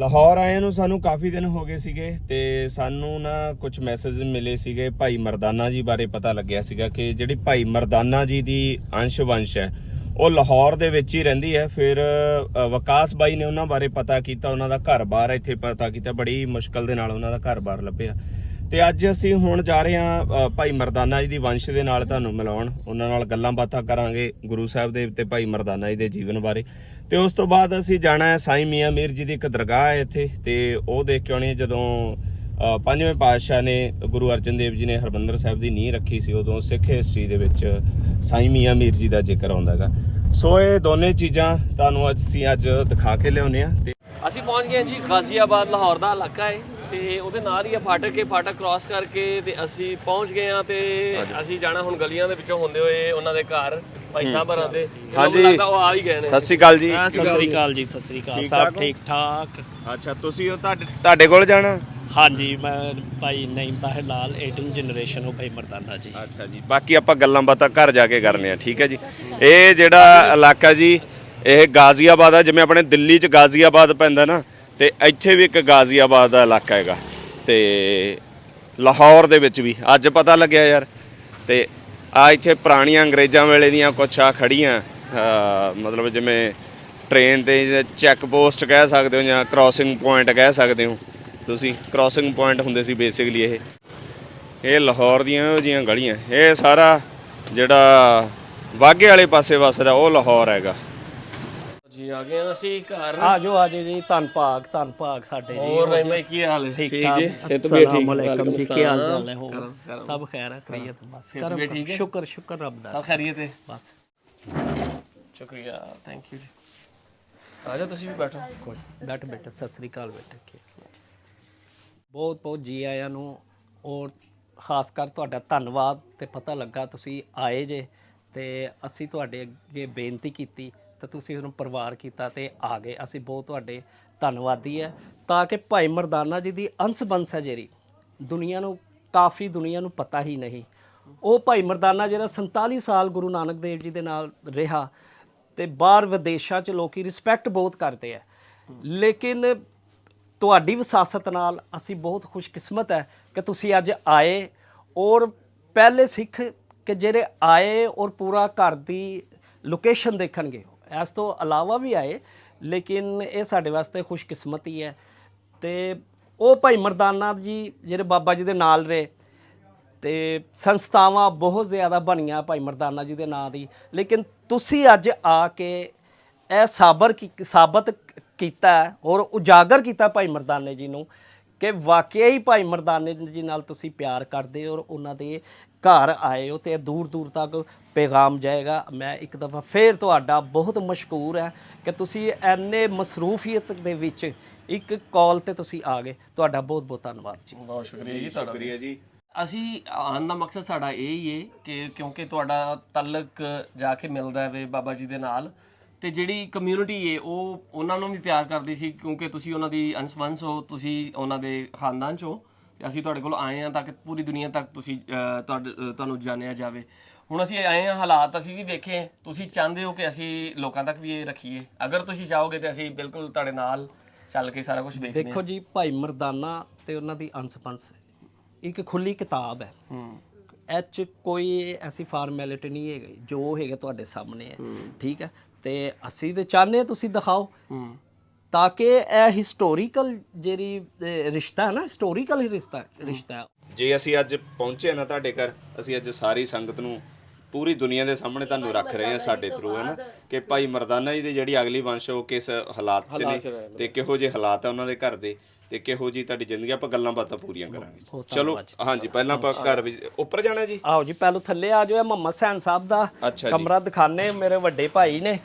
ਲਾਹੌਰ ਆਏ ਨੂੰ ਸਾਨੂੰ ਕਾਫੀ ਦਿਨ ਹੋ ਗਏ ਸੀਗੇ ਤੇ ਸਾਨੂੰ ਨਾ ਕੁਝ ਮੈਸੇਜ ਮਿਲੇ ਸੀਗੇ ਭਾਈ ਮਰਦਾਨਾ ਜੀ ਬਾਰੇ ਪਤਾ ਲੱਗਿਆ ਸੀਗਾ ਕਿ ਜਿਹੜੀ ਭਾਈ ਮਰਦਾਨਾ ਜੀ ਦੀ ਅੰਸ਼ ਵੰਸ਼ ਹੈ, ਉਹ ਲਾਹੌਰ ਦੇ ਵਿੱਚ ਹੀ ਰਹਿੰਦੀ ਹੈ। ਫਿਰ ਵਿਕਾਸ ਬਾਈ ਨੇ ਉਹਨਾਂ ਬਾਰੇ ਪਤਾ ਕੀਤਾ, ਉਹਨਾਂ ਦਾ ਘਰ-ਬਾਰ ਇੱਥੇ ਪਤਾ ਕੀਤਾ, ਬੜੀ ਮੁਸ਼ਕਲ ਦੇ ਨਾਲ ਉਹਨਾਂ ਦਾ ਘਰ-ਬਾਰ ਲੱਭਿਆ। ਤੇ ਅੱਜ ਅਸੀਂ ਹੁਣ ਜਾ ਰਹੇ ਹਾਂ ਭਾਈ ਮਰਦਾਨਾ ਜੀ ਦੀ ਵੰਸ਼ ਦੇ ਨਾਲ ਤੁਹਾਨੂੰ ਮਿਲਾਉਣ। ਉਹਨਾਂ ਨਾਲ ਗੱਲਾਂ ਬਾਤਾਂ ਕਰਾਂਗੇ ਗੁਰੂ ਸਾਹਿਬ ਦੇ ਤੇ ਭਾਈ ਮਰਦਾਨਾ ਜੀ ਦੇ ਜੀਵਨ ਬਾਰੇ। ਤੇ ਉਸ ਤੋਂ ਬਾਅਦ ਅਸੀਂ ਜਾਣਾ ਹੈ ਸਾਈਂ ਮੀਆਂ ਮੀਰ ਜੀ ਦੀ ਇੱਕ ਦਰਗਾਹ ਹੈ ਇੱਥੇ। ਤੇ ਉਹ ਦੇਖ ਕੇ ਆਉਣੀ ਜਦੋਂ ਪੰਜਵੇਂ ਪਾਤਸ਼ਾਹ ਨੇ ਗੁਰੂ ਅਰਜਨ ਦੇਵ ਜੀ ਨੇ ਹਰਮੰਦਰ ਸਾਹਿਬ ਦੀ ਨੀਂਹ ਰੱਖੀ ਸੀ, ਉਦੋਂ ਸਿੱਖ ਹਿਸਟਰੀ ਦੇ ਵਿੱਚ ਸਾਈਂ ਮੀਆਂ ਮੀਰ ਜੀ ਦਾ ਜ਼ਿਕਰ ਆਉਂਦਾ ਹੈਗਾ। ਸੋ ਇਹ ਦੋਨੇ ਚੀਜ਼ਾਂ ਤੁਹਾਨੂੰ ਅੱਜ ਅਸੀਂ ਅੱਜ ਦਿਖਾ ਕੇ ਲਿਆਉਨੇ ਆ ਤੇ ਅਸੀਂ ਪਹੁੰਚ ਗਏ ਜੀ ਗਾਜ਼ੀਆਬਾਦ, ਲਾਹੌਰ ਦਾ ਇਲਾਕਾ ਹੈ। ਤੇ ਉਹਦੇ ਨਾਲ ਹੀ ਆ ਫਾਟਕ ਕੇ ਫਾਟਕ ਕ੍ਰਾਸ ਕਰਕੇ ਤੇ ਅਸੀਂ ਪਹੁੰਚ ਗਏ ਆ ਤੇ ਅਸੀਂ ਜਾਣਾ ਹੁਣ ਗਲੀਆਂ ਦੇ ਵਿੱਚੋਂ ਹੁੰਦੇ ਹੋਏ ਉਹਨਾਂ ਦੇ ਘਰ ਭਾਈ ਸਾਹਿਬ ਹਰਾਂ ਦੇ। ਹਾਂਜੀ। ਲੱਗਦਾ ਉਹ ਆ ਹੀ ਗਏ ਨੇ। ਸਤਿ ਸ਼੍ਰੀ ਅਕਾਲ ਜੀ। ਸਤਿ ਸ੍ਰੀ ਅਕਾਲ ਜੀ ਸਤਿ ਸ੍ਰੀ ਅਕਾਲ। ਠੀਕ ਸਭ ਠਾਕ ਹੋ? ਠੀਕ ਠਾਕ? ਅੱਛਾ ਤੁਸੀਂ ਉਹ ਤੁਹਾਡੇ ਤੁਹਾਡੇ ਕੋਲ ਜਾਣਾ? ਹਾਂਜੀ ਮੈਂ ਭਾਈ ਨਈਮ ਤਾਹਿਰ ਲਾਲ 18 ਜਨਰੇਸ਼ਨ ਹੋ ਭਾਈ ਮਰਦਾਨਾ ਜੀ। ਅੱਛਾ ਜੀ ਬਾਕੀ ਆਪਾਂ ਗੱਲਾਂ ਬਾਤਾਂ ਘਰ ਜਾ ਕੇ ਕਰਨੇ ਆ ਠੀਕ ਹੈ ਜੀ। ਇਹ ਜਿਹੜਾ ਇਲਾਕਾ ਜੀ ਇਹ ਗਾਜ਼ੀਆਬਾਦ ਆ ਜਿਵੇਂ ਆਪਣੇ ਦਿੱਲੀ 'ਚ ਗਾਜ਼ੀਆਬਾਦ ਪੈਂਦਾ ਨਾ ਤੇ ਇੱਥੇ ਵੀ ਇੱਕ ਗਾਜ਼ੀਆਬਾਦ ਦਾ ਇਲਾਕਾ ਹੈਗਾ ਤੇ ਲਾਹੌਰ ਦੇ ਵਿੱਚ ਵੀ, ਅੱਜ ਪਤਾ ਲੱਗਿਆ ਯਾਰ। ਤੇ ਆ ਇੱਥੇ ਪੁਰਾਣੀਆਂ ਅੰਗਰੇਜ਼ਾਂ ਵੇਲੇ ਦੀਆਂ ਕੁਛ ਆ ਖੜੀਆਂ ਮਤਲਬ ਜਿਵੇਂ ਟ੍ਰੇਨ ਤੇ ਚੈੱਕ ਪੋਸਟ ਕਹਿ ਸਕਦੇ ਹੋ ਜਾਂ ਕ੍ਰਾਸਿੰਗ ਪੁਆਇੰਟ ਕਹਿ ਸਕਦੇ ਹੋ। ਤੁਸੀਂ ਕ੍ਰਾਸਿੰਗ ਪੁਆਇੰਟ ਹੁੰਦੇ ਸੀ ਬੇਸਿਕਲੀ ਇਹ। ਇਹ ਲਾਹੌਰ ਦੀਆਂ ਇਹੋ ਜਿਹੀਆਂ ਗਲੀਆਂ, ਇਹ ਸਾਰਾ ਜਿਹੜਾ ਵਾਗੇ ਵਾਲੇ ਪਾਸੇ ਵਸਦਾ ਉਹ ਲਾਹੌਰ ਹੈਗਾ। ਜੀ ਆ ਗਏ ਹਾਂ ਅਸੀਂ ਘਰ। ਆ ਜੋ ਆ ਜੀ ਧੰਨ ਭਾਗ ਧੰਨ ਭਾਗ ਸਾਡੇ ਜੀ। ਹੋਰ ਮੈਂ ਕੀ ਹਾਲ ਹੈ? ਠੀਕ ਜੀ ਸਿਹਤ ਵੀ ਠੀਕ ਅਸਲਾਮ ਅਲੈਕਮ ਜੀ ਕੀ ਹਾਲ ਚਾਲ ਹੈ? ਹੋਰ? ਸਭ ਖੈਰ ਹੈ ਖਰੀਅਤ ਬਸ। ਸਿਹਤ ਵੀ ਠੀਕ ਹੈ? ਸ਼ੁਕਰ ਸ਼ੁਕਰ ਰੱਬ ਦਾ। ਸਭ ਖੈਰੀਅਤ ਹੈ? ਬਸ। ਸ਼ੁਕਰੀਆ ਥੈਂਕ ਯੂ ਜੀ। ਆ ਜਾਓ ਤੁਸੀਂ ਵੀ ਬੈਠੋ। ਕੋਈ ਬੈਠ ਬੈਠ ਸਤਿ ਸ੍ਰੀ ਅਕਾਲ ਬੇਟੇ ਕੀ ਬਹੁਤ ਬਹੁਤ ਜੀ ਆਇਆਂ ਨੂੰ ਔਰ ਖਾਸ ਕਰ ਤੁਹਾਡਾ ਧੰਨਵਾਦ ਤੇ ਪਤਾ ਲੱਗਾ ਤੁਸੀਂ ਆਏ ਜੇ ਤੇ ਅਸੀਂ ਤੁਹਾਡੇ ਅੱਗੇ ਬੇਨਤੀ ਕੀਤੀ ਤਾਂ ਤੁਸੀਂ ਉਹਨੂੰ ਪਰਿਵਾਰ ਕੀਤਾ ਤੇ ਆ ਗਏ। ਅਸੀਂ ਬਹੁਤ ਤੁਹਾਡੇ ਧੰਨਵਾਦੀ ਹੈ ਤਾਂ ਕਿ ਭਾਈ ਮਰਦਾਨਾ ਜੀ ਦੀ ਅੰਸ਼ ਬੰਸ ਹੈ ਜਿਹੜੀ, ਦੁਨੀਆ ਨੂੰ, ਕਾਫੀ ਦੁਨੀਆ ਨੂੰ ਪਤਾ ਹੀ ਨਹੀਂ। ਉਹ ਭਾਈ ਮਰਦਾਨਾ ਜਿਹੜਾ 47 ਸਾਲ ਗੁਰੂ ਨਾਨਕ ਦੇਵ ਜੀ ਦੇ ਨਾਲ ਰਿਹਾ ਤੇ ਬਾਹਰ ਵਿਦੇਸ਼ਾਂ 'ਚ ਲੋਕੀ ਰਿਸਪੈਕਟ ਬਹੁਤ ਕਰਦੇ ਆ ਲੇਕਿਨ ਤੁਹਾਡੀ ਵਿਸਾਸਤ ਨਾਲ ਅਸੀਂ ਬਹੁਤ ਖੁਸ਼ਕਿਸਮਤ ਹੈ ਕਿ ਤੁਸੀਂ ਅੱਜ ਆਏ ਔਰ ਪਹਿਲੇ ਸਿੱਖ ਕਿ ਜਿਹੜੇ ਆਏ ਔਰ ਪੂਰਾ ਘਰ ਦੀ ਲੋਕੇਸ਼ਨ ਦੇਖਣਗੇ। ਇਸ ਤੋਂ ਇਲਾਵਾ ਵੀ ਆਏ, ਲੇਕਿਨ ਇਹ ਸਾਡੇ ਵਾਸਤੇ ਖੁਸ਼ਕਿਸਮਤੀ ਹੈ। ਤੇ ਉਹ ਭਾਈ ਮਰਦਾਨਾ ਜੀ, ਜਿਹੜੇ ਬਾਬਾ ਜੀ ਦੇ ਨਾਲ ਰਹੇ, ਤੇ ਸੰਸਥਾਵਾਂ ਬਹੁਤ ਜ਼ਿਆਦਾ ਬਣੀਆਂ ਭਾਈ ਮਰਦਾਨਾ ਜੀ ਦੇ ਨਾਂ ਦੀ। ਲੇਕਿਨ ਤੁਸੀਂ ਅੱਜ ਆ ਕੇ ਇਹ ਸਾਬਰ ਕੀ- ਸਾਬਤ ਕੀਤਾ ਔਰ ਉਜਾਗਰ ਕੀਤਾ ਭਾਈ ਮਰਦਾਨੇ ਜੀ ਨੂੰ ਕਿ ਵਾਕਿਆ ਹੀ ਭਾਈ ਮਰਦਾਨੇ ਜੀ ਨਾਲ ਤੁਸੀਂ ਪਿਆਰ ਕਰਦੇ ਔਰ ਉਹਨਾਂ ਦੇ ਘਰ ਆਏ ਹੋ ਤੇ ਦੂਰ ਦੂਰ ਤੱਕ ਪੈਗਾਮ ਜਾਏਗਾ। ਮੈਂ ਇੱਕ ਦਫਾ ਫੇਰ ਤੁਹਾਡਾ ਬਹੁਤ ਮਸ਼ਕੂਰ ਹੈ ਕਿ ਤੁਸੀਂ ਐਨੇ ਮਸਰੂਫੀਅਤ ਦੇ ਵਿੱਚ ਇੱਕ ਕਾਲ ਤੇ ਤੁਸੀਂ ਆ ਗਏ। ਤੁਹਾਡਾ ਬਹੁਤ ਬਹੁਤ ਧੰਨਵਾਦ ਜੀ। ਬਹੁਤ ਸ਼ੁਕਰੀਆ ਜੀ ਤੁਹਾਡਾ ਸ਼ੁਕਰੀਆ ਜੀ। ਅਸੀਂ ਆਉਣ ਦਾ ਮਕਸਦ ਸਾਡਾ ਇਹ ਹੀ ਹੈ ਕਿ ਕਿਉਂਕਿ ਤੁਹਾਡਾ ਤਲਕ ਜਾ ਕੇ ਮਿਲਦਾ ਹੈ ਵੇ ਬਾਬਾ ਜੀ ਦੇ ਨਾਲ ਤੇ ਜਿਹੜੀ ਕਮਿਊਨਿਟੀ ਹੈ ਉਹ ਉਹਨਾਂ ਨੂੰ ਵੀ ਪਿਆਰ ਕਰਦੀ ਸੀ ਕਿਉਂਕਿ ਤੁਸੀਂ ਉਹਨਾਂ ਦੀ ਅੰਸ਼ਵੰਸ਼ ਹੋ ਤੁਸੀਂ ਉਹਨਾਂ ਦੇ ਖਾਨਦਾਨ ਚੋਂ ਅਸੀਂ ਤੁਹਾਡੇ ਕੋਲ ਆਏ ਹਾਂ ਤਾਂ ਕਿ ਪੂਰੀ ਦੁਨੀਆ ਤੱਕ ਤੁਸੀਂ ਅਹ, ਤੁਹਾਡੇ- ਅਹ, ਤੁਹਾਨੂੰ ਜਾਣਿਆ ਜਾਵੇ। ਹੁਣ ਅਸੀਂ ਆਏ ਹਾਂ ਹਾਲਾਤ ਅਸੀਂ ਵੀ ਵੇਖੇ ਤੁਸੀਂ ਚਾਹੁੰਦੇ ਹੋ ਕਿ ਅਸੀਂ ਲੋਕਾਂ ਤੱਕ ਵੀ ਇਹ ਰੱਖੀਏ? ਅਗਰ ਤੁਸੀਂ ਚਾਹੋਗੇ ਤੇ ਅਸੀਂ ਬਿਲਕੁਲ ਤੁਹਾਡੇ ਨਾਲ ਚੱਲ ਕੇ ਸਾਰਾ ਕੁਝ ਦੇਖਦੇ ਦੇਖੋ ਜੀ ਭਾਈ ਮਰਦਾਨਾ ਤੇ ਉਹਨਾਂ ਦੀ ਅੰਸ-ਪੰਸ ਇੱਕ ਖੁੱਲੀ ਕਿਤਾਬ ਹੈ। ਹੂੰ। ਇਹ 'ਚ ਕੋਈ ਐਸੀ ਫਾਰਮੈਲਿਟੀ ਨਹੀਂ ਹੈਗੀ ਜੋ ਹੈਗਾ ਤੁਹਾਡੇ ਸਾਹਮਣੇ ਹੈ। ਠੀਕ ਹੈ? ਤੇ ਅਸੀਂ ਤੇ ਚਾਹੁੰਦੇ ਹਾਂ ਤੁਸੀਂ ਦਿਖਾਓ। ਹੂੰ। ਤਾਂ ਕਿ ਇਹ ਹਿਸਟੋਰੀਕਲ ਜਿਹੜੀ ਅਹ, ਰਿਸ਼ਤਾ ਹੈ ਨਾ ਹਿਸਟੋਰੀਕਲ ਰਿਸ਼ਤਾ ਰਿਸ਼ਤਾ ਹੈ। ਜੇ ਅਸੀਂ ਅੱਜ ਪਹੁੰਚੇ ਨਾ ਤੁਹਾਡੇ ਘਰ ਅਸੀਂ ਅੱਜ ਸਾਰੀ ਸੰਗਤ ਨੂੰ ਪੂਰੀ ਦੁਨੀਆ ਦੇ ਸਾਹਮਣੇ ਤੁਹਾਨੂੰ ਰੱਖ ਰਹੇ ਹਾਂ ਸਾਡੇ ਥਰੂ ਹੈ ਨਾ? ਕਿ ਭਾਈ ਮਰਦਾਨਾ ਜੀ ਦੀ ਜਿਹੜੀ ਅਗਲੀ ਵੰਸ਼ ਉਹ ਕਿਸ ਹਾਲਾਤ 'ਚ ਨੇ ਤੇ ਕਿਹੋ ਜਿਹੇ ਹਾਲਾਤ ਆ ਉਹਨਾਂ ਦੇ ਘਰ ਦੇ ਤੇ ਕਿਹੋ ਜੀ ਤੁਹਾਡੀ ਜ਼ਿੰਦਗੀ ਆਪਾਂ ਗੱਲਾਂ ਬਾਤਾਂ ਪੂਰੀਆਂ ਕਰਾਂਗੇ ਚਲੋ ਹਾਂਜੀ ਪਹਿਲਾਂ ਆਪਾਂ ਘਰ ਵਿੱਚ ਉੱਪਰ ਜਾਣਾ ਜੀ? ਆਓ ਜੀ ਪਹਿਲਾਂ ਥੱਲੇ ਆ ਜਾਓ ਇਹ ਮੁਹੰਮਦ ਸੈਨ ਸਾਹਿਬ ਦਾ ਅੱਛਾ ਜੀ। ਕਮਰਾ ਦਿਖਾਣੇ ਮੇਰੇ ਵੱਡੇ ਭਾਈ ਨੇ।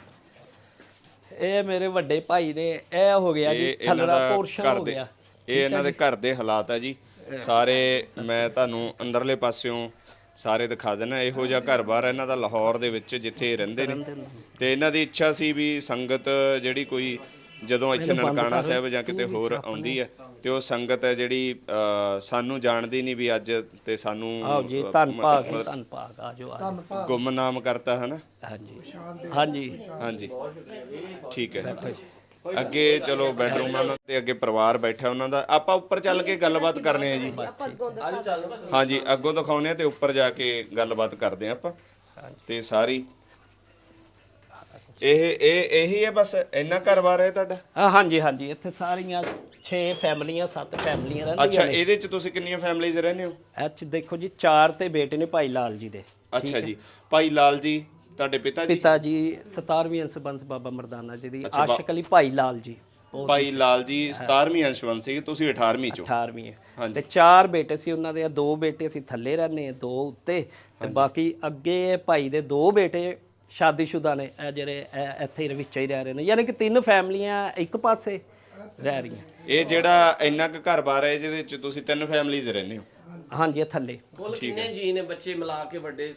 ਇਹ ਮੇਰੇ ਵੱਡੇ ਭਾਈ ਨੇ ਇਹ ਹੋ ਗਿਆ ਜੀ ਇਹ ਇਹਨਾਂ ਥੱਲੜਾ ਦਾ ਪੋਰਸ਼ਨ ਘਰ ਹੋ ਦੇ ਗਿਆ। ਇਹ ਇਹਨਾਂ ਦੇ ਘਰ ਦੇ ਹਾਲਾਤ ਆ ਜੀ। ਸਾਰੇ ਮੈਂ ਤੁਹਾਨੂੰ ਅੰਦਰਲੇ ਪਾਸਿਓਂ ਸਾਰੇ ਦਿਖਾ ਦੇਣਾ ਇਹੋ ਜਿਹਾ ਘਰ-ਬਾਰ ਇਹਨਾਂ ਦਾ ਲਾਹੌਰ ਦੇ ਵਿੱਚ ਜਿੱਥੇ ਇਹ ਰਹਿੰਦੇ ਨੇ। ਤੇ ਇਹਨਾਂ ਦੀ ਇੱਛਾ ਸੀ ਵੀ ਸੰਗਤ ਜਿਹੜੀ ਕੋਈ ਜਦੋਂ ਇੱਥੇ ਨਨਕਾਣਾ ਸਾਹਿਬ ਜਾਂ ਕਿਤੇ ਹੋਰ ਆਉਂਦੀ ਹੈ ਤੇ ਉਹ ਸੰਗਤ ਹੈ ਜਿਹੜੀ ਸਾਨੂੰ ਜਾਣਦੀ ਨਹੀਂ ਵੀ ਅੱਜ ਤੇ ਸਾਨੂੰ ਆਓ ਜੀ ਧੰਨ ਭਾਗ ਧੰਨ ਭਾਗ ਆ ਜਾਓ ਆ ਜਾਓ। ਗੁੰਮਨਾਮ ਕਰਤਾ ਹੈ ਨਾ ਹਾਂਜੀ। ਹਾਂਜੀ। ਹਾਂਜੀ। ਠੀਕ ਹੈ। ਅੱਗੇ ਚਲੋ ਬੈਡਰੂਮ ਆ ਤੇ ਅੱਗੇ ਪਰਿਵਾਰ ਬੈਠਾ ਉਹਨਾਂ ਦਾ। ਆਪਾਂ ਉੱਪਰ ਚੱਲ ਕੇ ਗੱਲਬਾਤ ਕਰਨੇ ਆ ਜੀ। ਆਜੋ ਚੱਲ ਹਾਂਜੀ ਅੱਗੋਂ ਦਿਖਾਉਨੇ ਆ ਤੇ ਉੱਪਰ ਜਾ ਕੇ ਗੱਲਬਾਤ ਕਰਦੇ ਆ ਆਪਾਂ। ਤੇ ਸਾਰੀ ਇਹ ਇਹ ਇਹੀ ਹੈ ਬਸ ਇੰਨਾ ਘਰ-ਬਾਰ ਹੈ ਤੁਹਾਡਾ? ਆ ਹਾਂਜੀ ਹਾਂਜੀ ਇੱਥੇ ਸਾਰੀਆਂ 6 ਫੈਮਲੀਆਂ 7 ਫੈਮਲੀਆਂ ਅੱਛਾ ਰਹਿੰਦੀਆਂ ਨੇ। ਇਹਦੇ ਚ ਤੁਸੀਂ ਕਿੰਨੀਆਂ ਫੈਮਲੀਜ਼ ਰਹਿੰਦੇ ਹੋ? ਇਹ 'ਚ ਦੇਖੋ ਜੀ ਚਾਰ ਤੇ ਬੇਟੇ ਨੇ ਭਾਈ ਲਾਲ ਜੀ ਦੇ। ਅੱਛਾ ਜੀ। ਭਾਈ ਲਾਲ ਜੀ ਤੁਹਾਡੇ ਪਿਤਾ ਜੀ? ਪਿਤਾ ਜੀ 17ਵੀਂ ਅੰਸ਼ਬੰਸ ਬਾਬਾ ਮਰਦਾਨਾ ਜੀ ਦੀ ਆਸ਼ਕ ਅਲੀ ਭਾਈ ਲਾਲ ਜੀ। ਉਹ ਭਾਈ ਲਾਲ ਜੀ 17ਵੀਂ ਅੰਸ਼ਵੰਸ਼ ਸੀ ਤੁਸੀਂ 18ਵੀਂ ਚੋਂ। 18ਵੀਂ ਹੈ। ਤੇ ਚਾਰ ਬੇਟੇ ਸੀ ਉਹਨਾਂ ਦੇ ਦੋ ਬੇਟੇ ਅਸੀਂ ਥੱਲੇ ਰਹਿੰਦੇ ਹਾਂ ਦੋ ਉੱਤੇ। ਤੇ ਬਾਕੀ ਅੱਗੇ ਭਾਈ ਦੇ ਦੋ ਬੇਟੇ ਸ਼ਾਦੀशुदा ਨੇ ਇਹ ਜਿਹੜੇ ਇਹ ਇੱਥੇ ਹੀ ਵਿੱਚ ਹੀ ਰਹਿ ਰਹੇ ਨੇ। ਯਾਨੀ ਕਿ ਤਿੰਨ ਫੈਮਲੀਆਂ ਇੱਕ ਪਾਸੇ ਰਹਿ ਰਹੀਆਂ। ਇਹ ਜਿਹੜਾ ਇੰਨਾ ਕੁ ਘਰ-ਬਾਰ ਹੈ ਜਿਹਦੇ ਚ ਤੁਸੀਂ ਤਿੰਨ ਫੈਮਲੀਜ਼ ਰਹਿੰਦੇ ਹੋ? ਹਾਂਜੀ ਇਹ ਥੱਲੇ। ਕੁੱਲ ਕਿੰਨੇ ਜੀ ਨੇ ਬੱਚੇ ਮਿਲਾ ਕੇ ਵੱਡੇ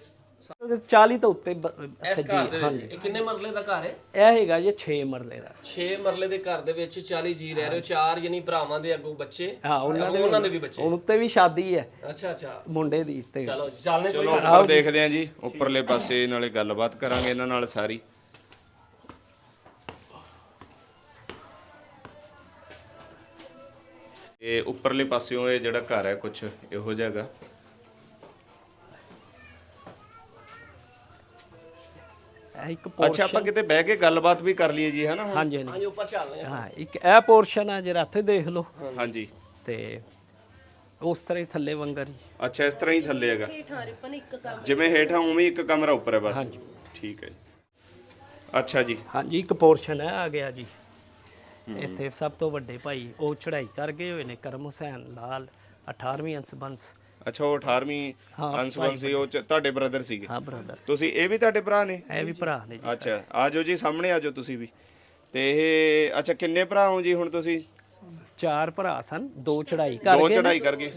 40 ਤੋਂ ਉੱਤੇ ਬ- ਇਸ ਘਰ ਦੇ ਵਿੱਚ ਇਹ ਕਿੰਨੇ ਮਰਲੇ ਦਾ ਘਰ ਹੈ? ਇਹ ਹੈਗਾ ਜੀ 6 ਮਰਲੇ ਦਾ। 6 ਮਰਲੇ ਦੇ ਘਰ ਦੇ ਵਿੱਚ 40 ਜੀ ਰਹਿ ਰਹੇ ਹੋ ਚਾਰ ਯਾਨੀ ਭਰਾਵਾਂ ਦੇ ਅੱਗੋਂ ਬੱਚੇ। ਹਾਂ ਉਹਨਾਂ ਦੇ ਉਹਨਾਂ ਦੇ ਵੀ ਬੱਚੇ। ਹੁਣ ਉੱਤੇ ਵੀ ਸ਼ਾਦੀ ਹੈ। ਅੱਛਾ ਅੱਛਾ। ਮੁੰਡੇ ਦੀ ਤੇ ਚਲੋ ਚੱਲਨੇ ਕੋਈ ਚਲੋ ਉੱਪਰ ਦੇਖਦੇ ਹਾਂ ਜੀ ਉੱਪਰਲੇ ਪਾਸੇ ਨਾਲੇ ਗੱਲਬਾਤ ਕਰਾਂਗੇ ਇਹਨਾਂ ਨਾਲ ਸਾਰੀ। ਇਹ ਉੱਪਰਲੇ ਪਾਸਿਓਂ ਇਹ ਜਿਹੜਾ ਘਰ ਹੈ ਕੁਝ ਇਹੋ ਜਿਹਾ ਹੈਗਾ। ਇਹ ਇੱਕ ਅੱਛਾ ਆਪਾਂ ਕਿਤੇ ਬਹਿ ਕੇ ਗੱਲਬਾਤ ਵੀ ਕਰ ਲਈਏ ਜੀ ਹਨਾ? ਹਾਂਜੀ ਹਾਂਜੀ। ਹਾਂਜੀ ਉੱਪਰ ਚੱਲਨੇ ਆ। ਹਾਂ ਇੱਕ ਇਹ ਪੋਰਸ਼ਨ ਆ ਜਿਹੜਾ ਇੱਥੇ ਦੇਖ ਲਓ। ਹਾਂਜੀ। ਤੇ ਉਸ ਤਰ੍ਹਾਂ ਹੀ ਥੱਲੇ ਵੰਗਰ ਹੀ। ਅੱਛਾ ਇਸ ਤਰ੍ਹਾਂ ਹੀ ਥੱਲੇ ਹੈਗਾ। ਜਿਵੇਂ ਹੇਠਾਂ ਉਵੇਂ ਹੀ ਇੱਕ ਕਮਰਾ ਉੱਪਰ ਹੈ ਬਸ। ਠੀਕ ਹੈ ਜੀ। ਅੱਛਾ ਜੀ। ਹਾਂਜੀ ਇੱਕ ਪੋਰਸ਼ਨ ਹੈ ਆ ਗਿਆ ਜੀ। ਇੱਥੇ ਸਭ ਤੋਂ ਵੱਡੇ ਭਾਈ ਉਹ ਚੜ੍ਹਾਈ ਕਰ ਗਏ ਹੋਏ ਨੇ ਕਰਮ ਹੁਸੈਨ ਲਾਲ 18ਵੀਂ ਅੰਸਬੰਸ ਅੱਛਾ ਉਹ 18ਵੀਂ ਅੰਸ਼ਵੰਸ਼ ਸੀ ਉਹ 'ਚ ਤੁਹਾਡੇ ਬ੍ਰਦਰ ਸੀਗੇ? ਹਾਂ ਬ੍ਰਦਰ ਤੁਸੀਂ ਇਹ ਵੀ ਤੁਹਾਡੇ ਭਰਾ ਨੇ? ਇਹ ਵੀ ਭਰਾ ਨੇ ਜੀ ਅੱਛਾ ਆਜੋ ਜੀ ਸਾਹਮਣੇ ਆਜੋ ਤੁਸੀਂ ਵੀ। ਤੇ ਇਹ ਅੱਛਾ ਕਿੰਨੇ ਭਰਾ ਹੋ ਜੀ ਹੁਣ ਤੁਸੀਂ? ਚਾਰ ਭਰਾ ਸਨ ਦੋ ਚੜ੍ਹਾਈ ਕਰ ਦੋ ਗਏ ਨੇ। ਚੜਾਈ ਕਰ ਗਏ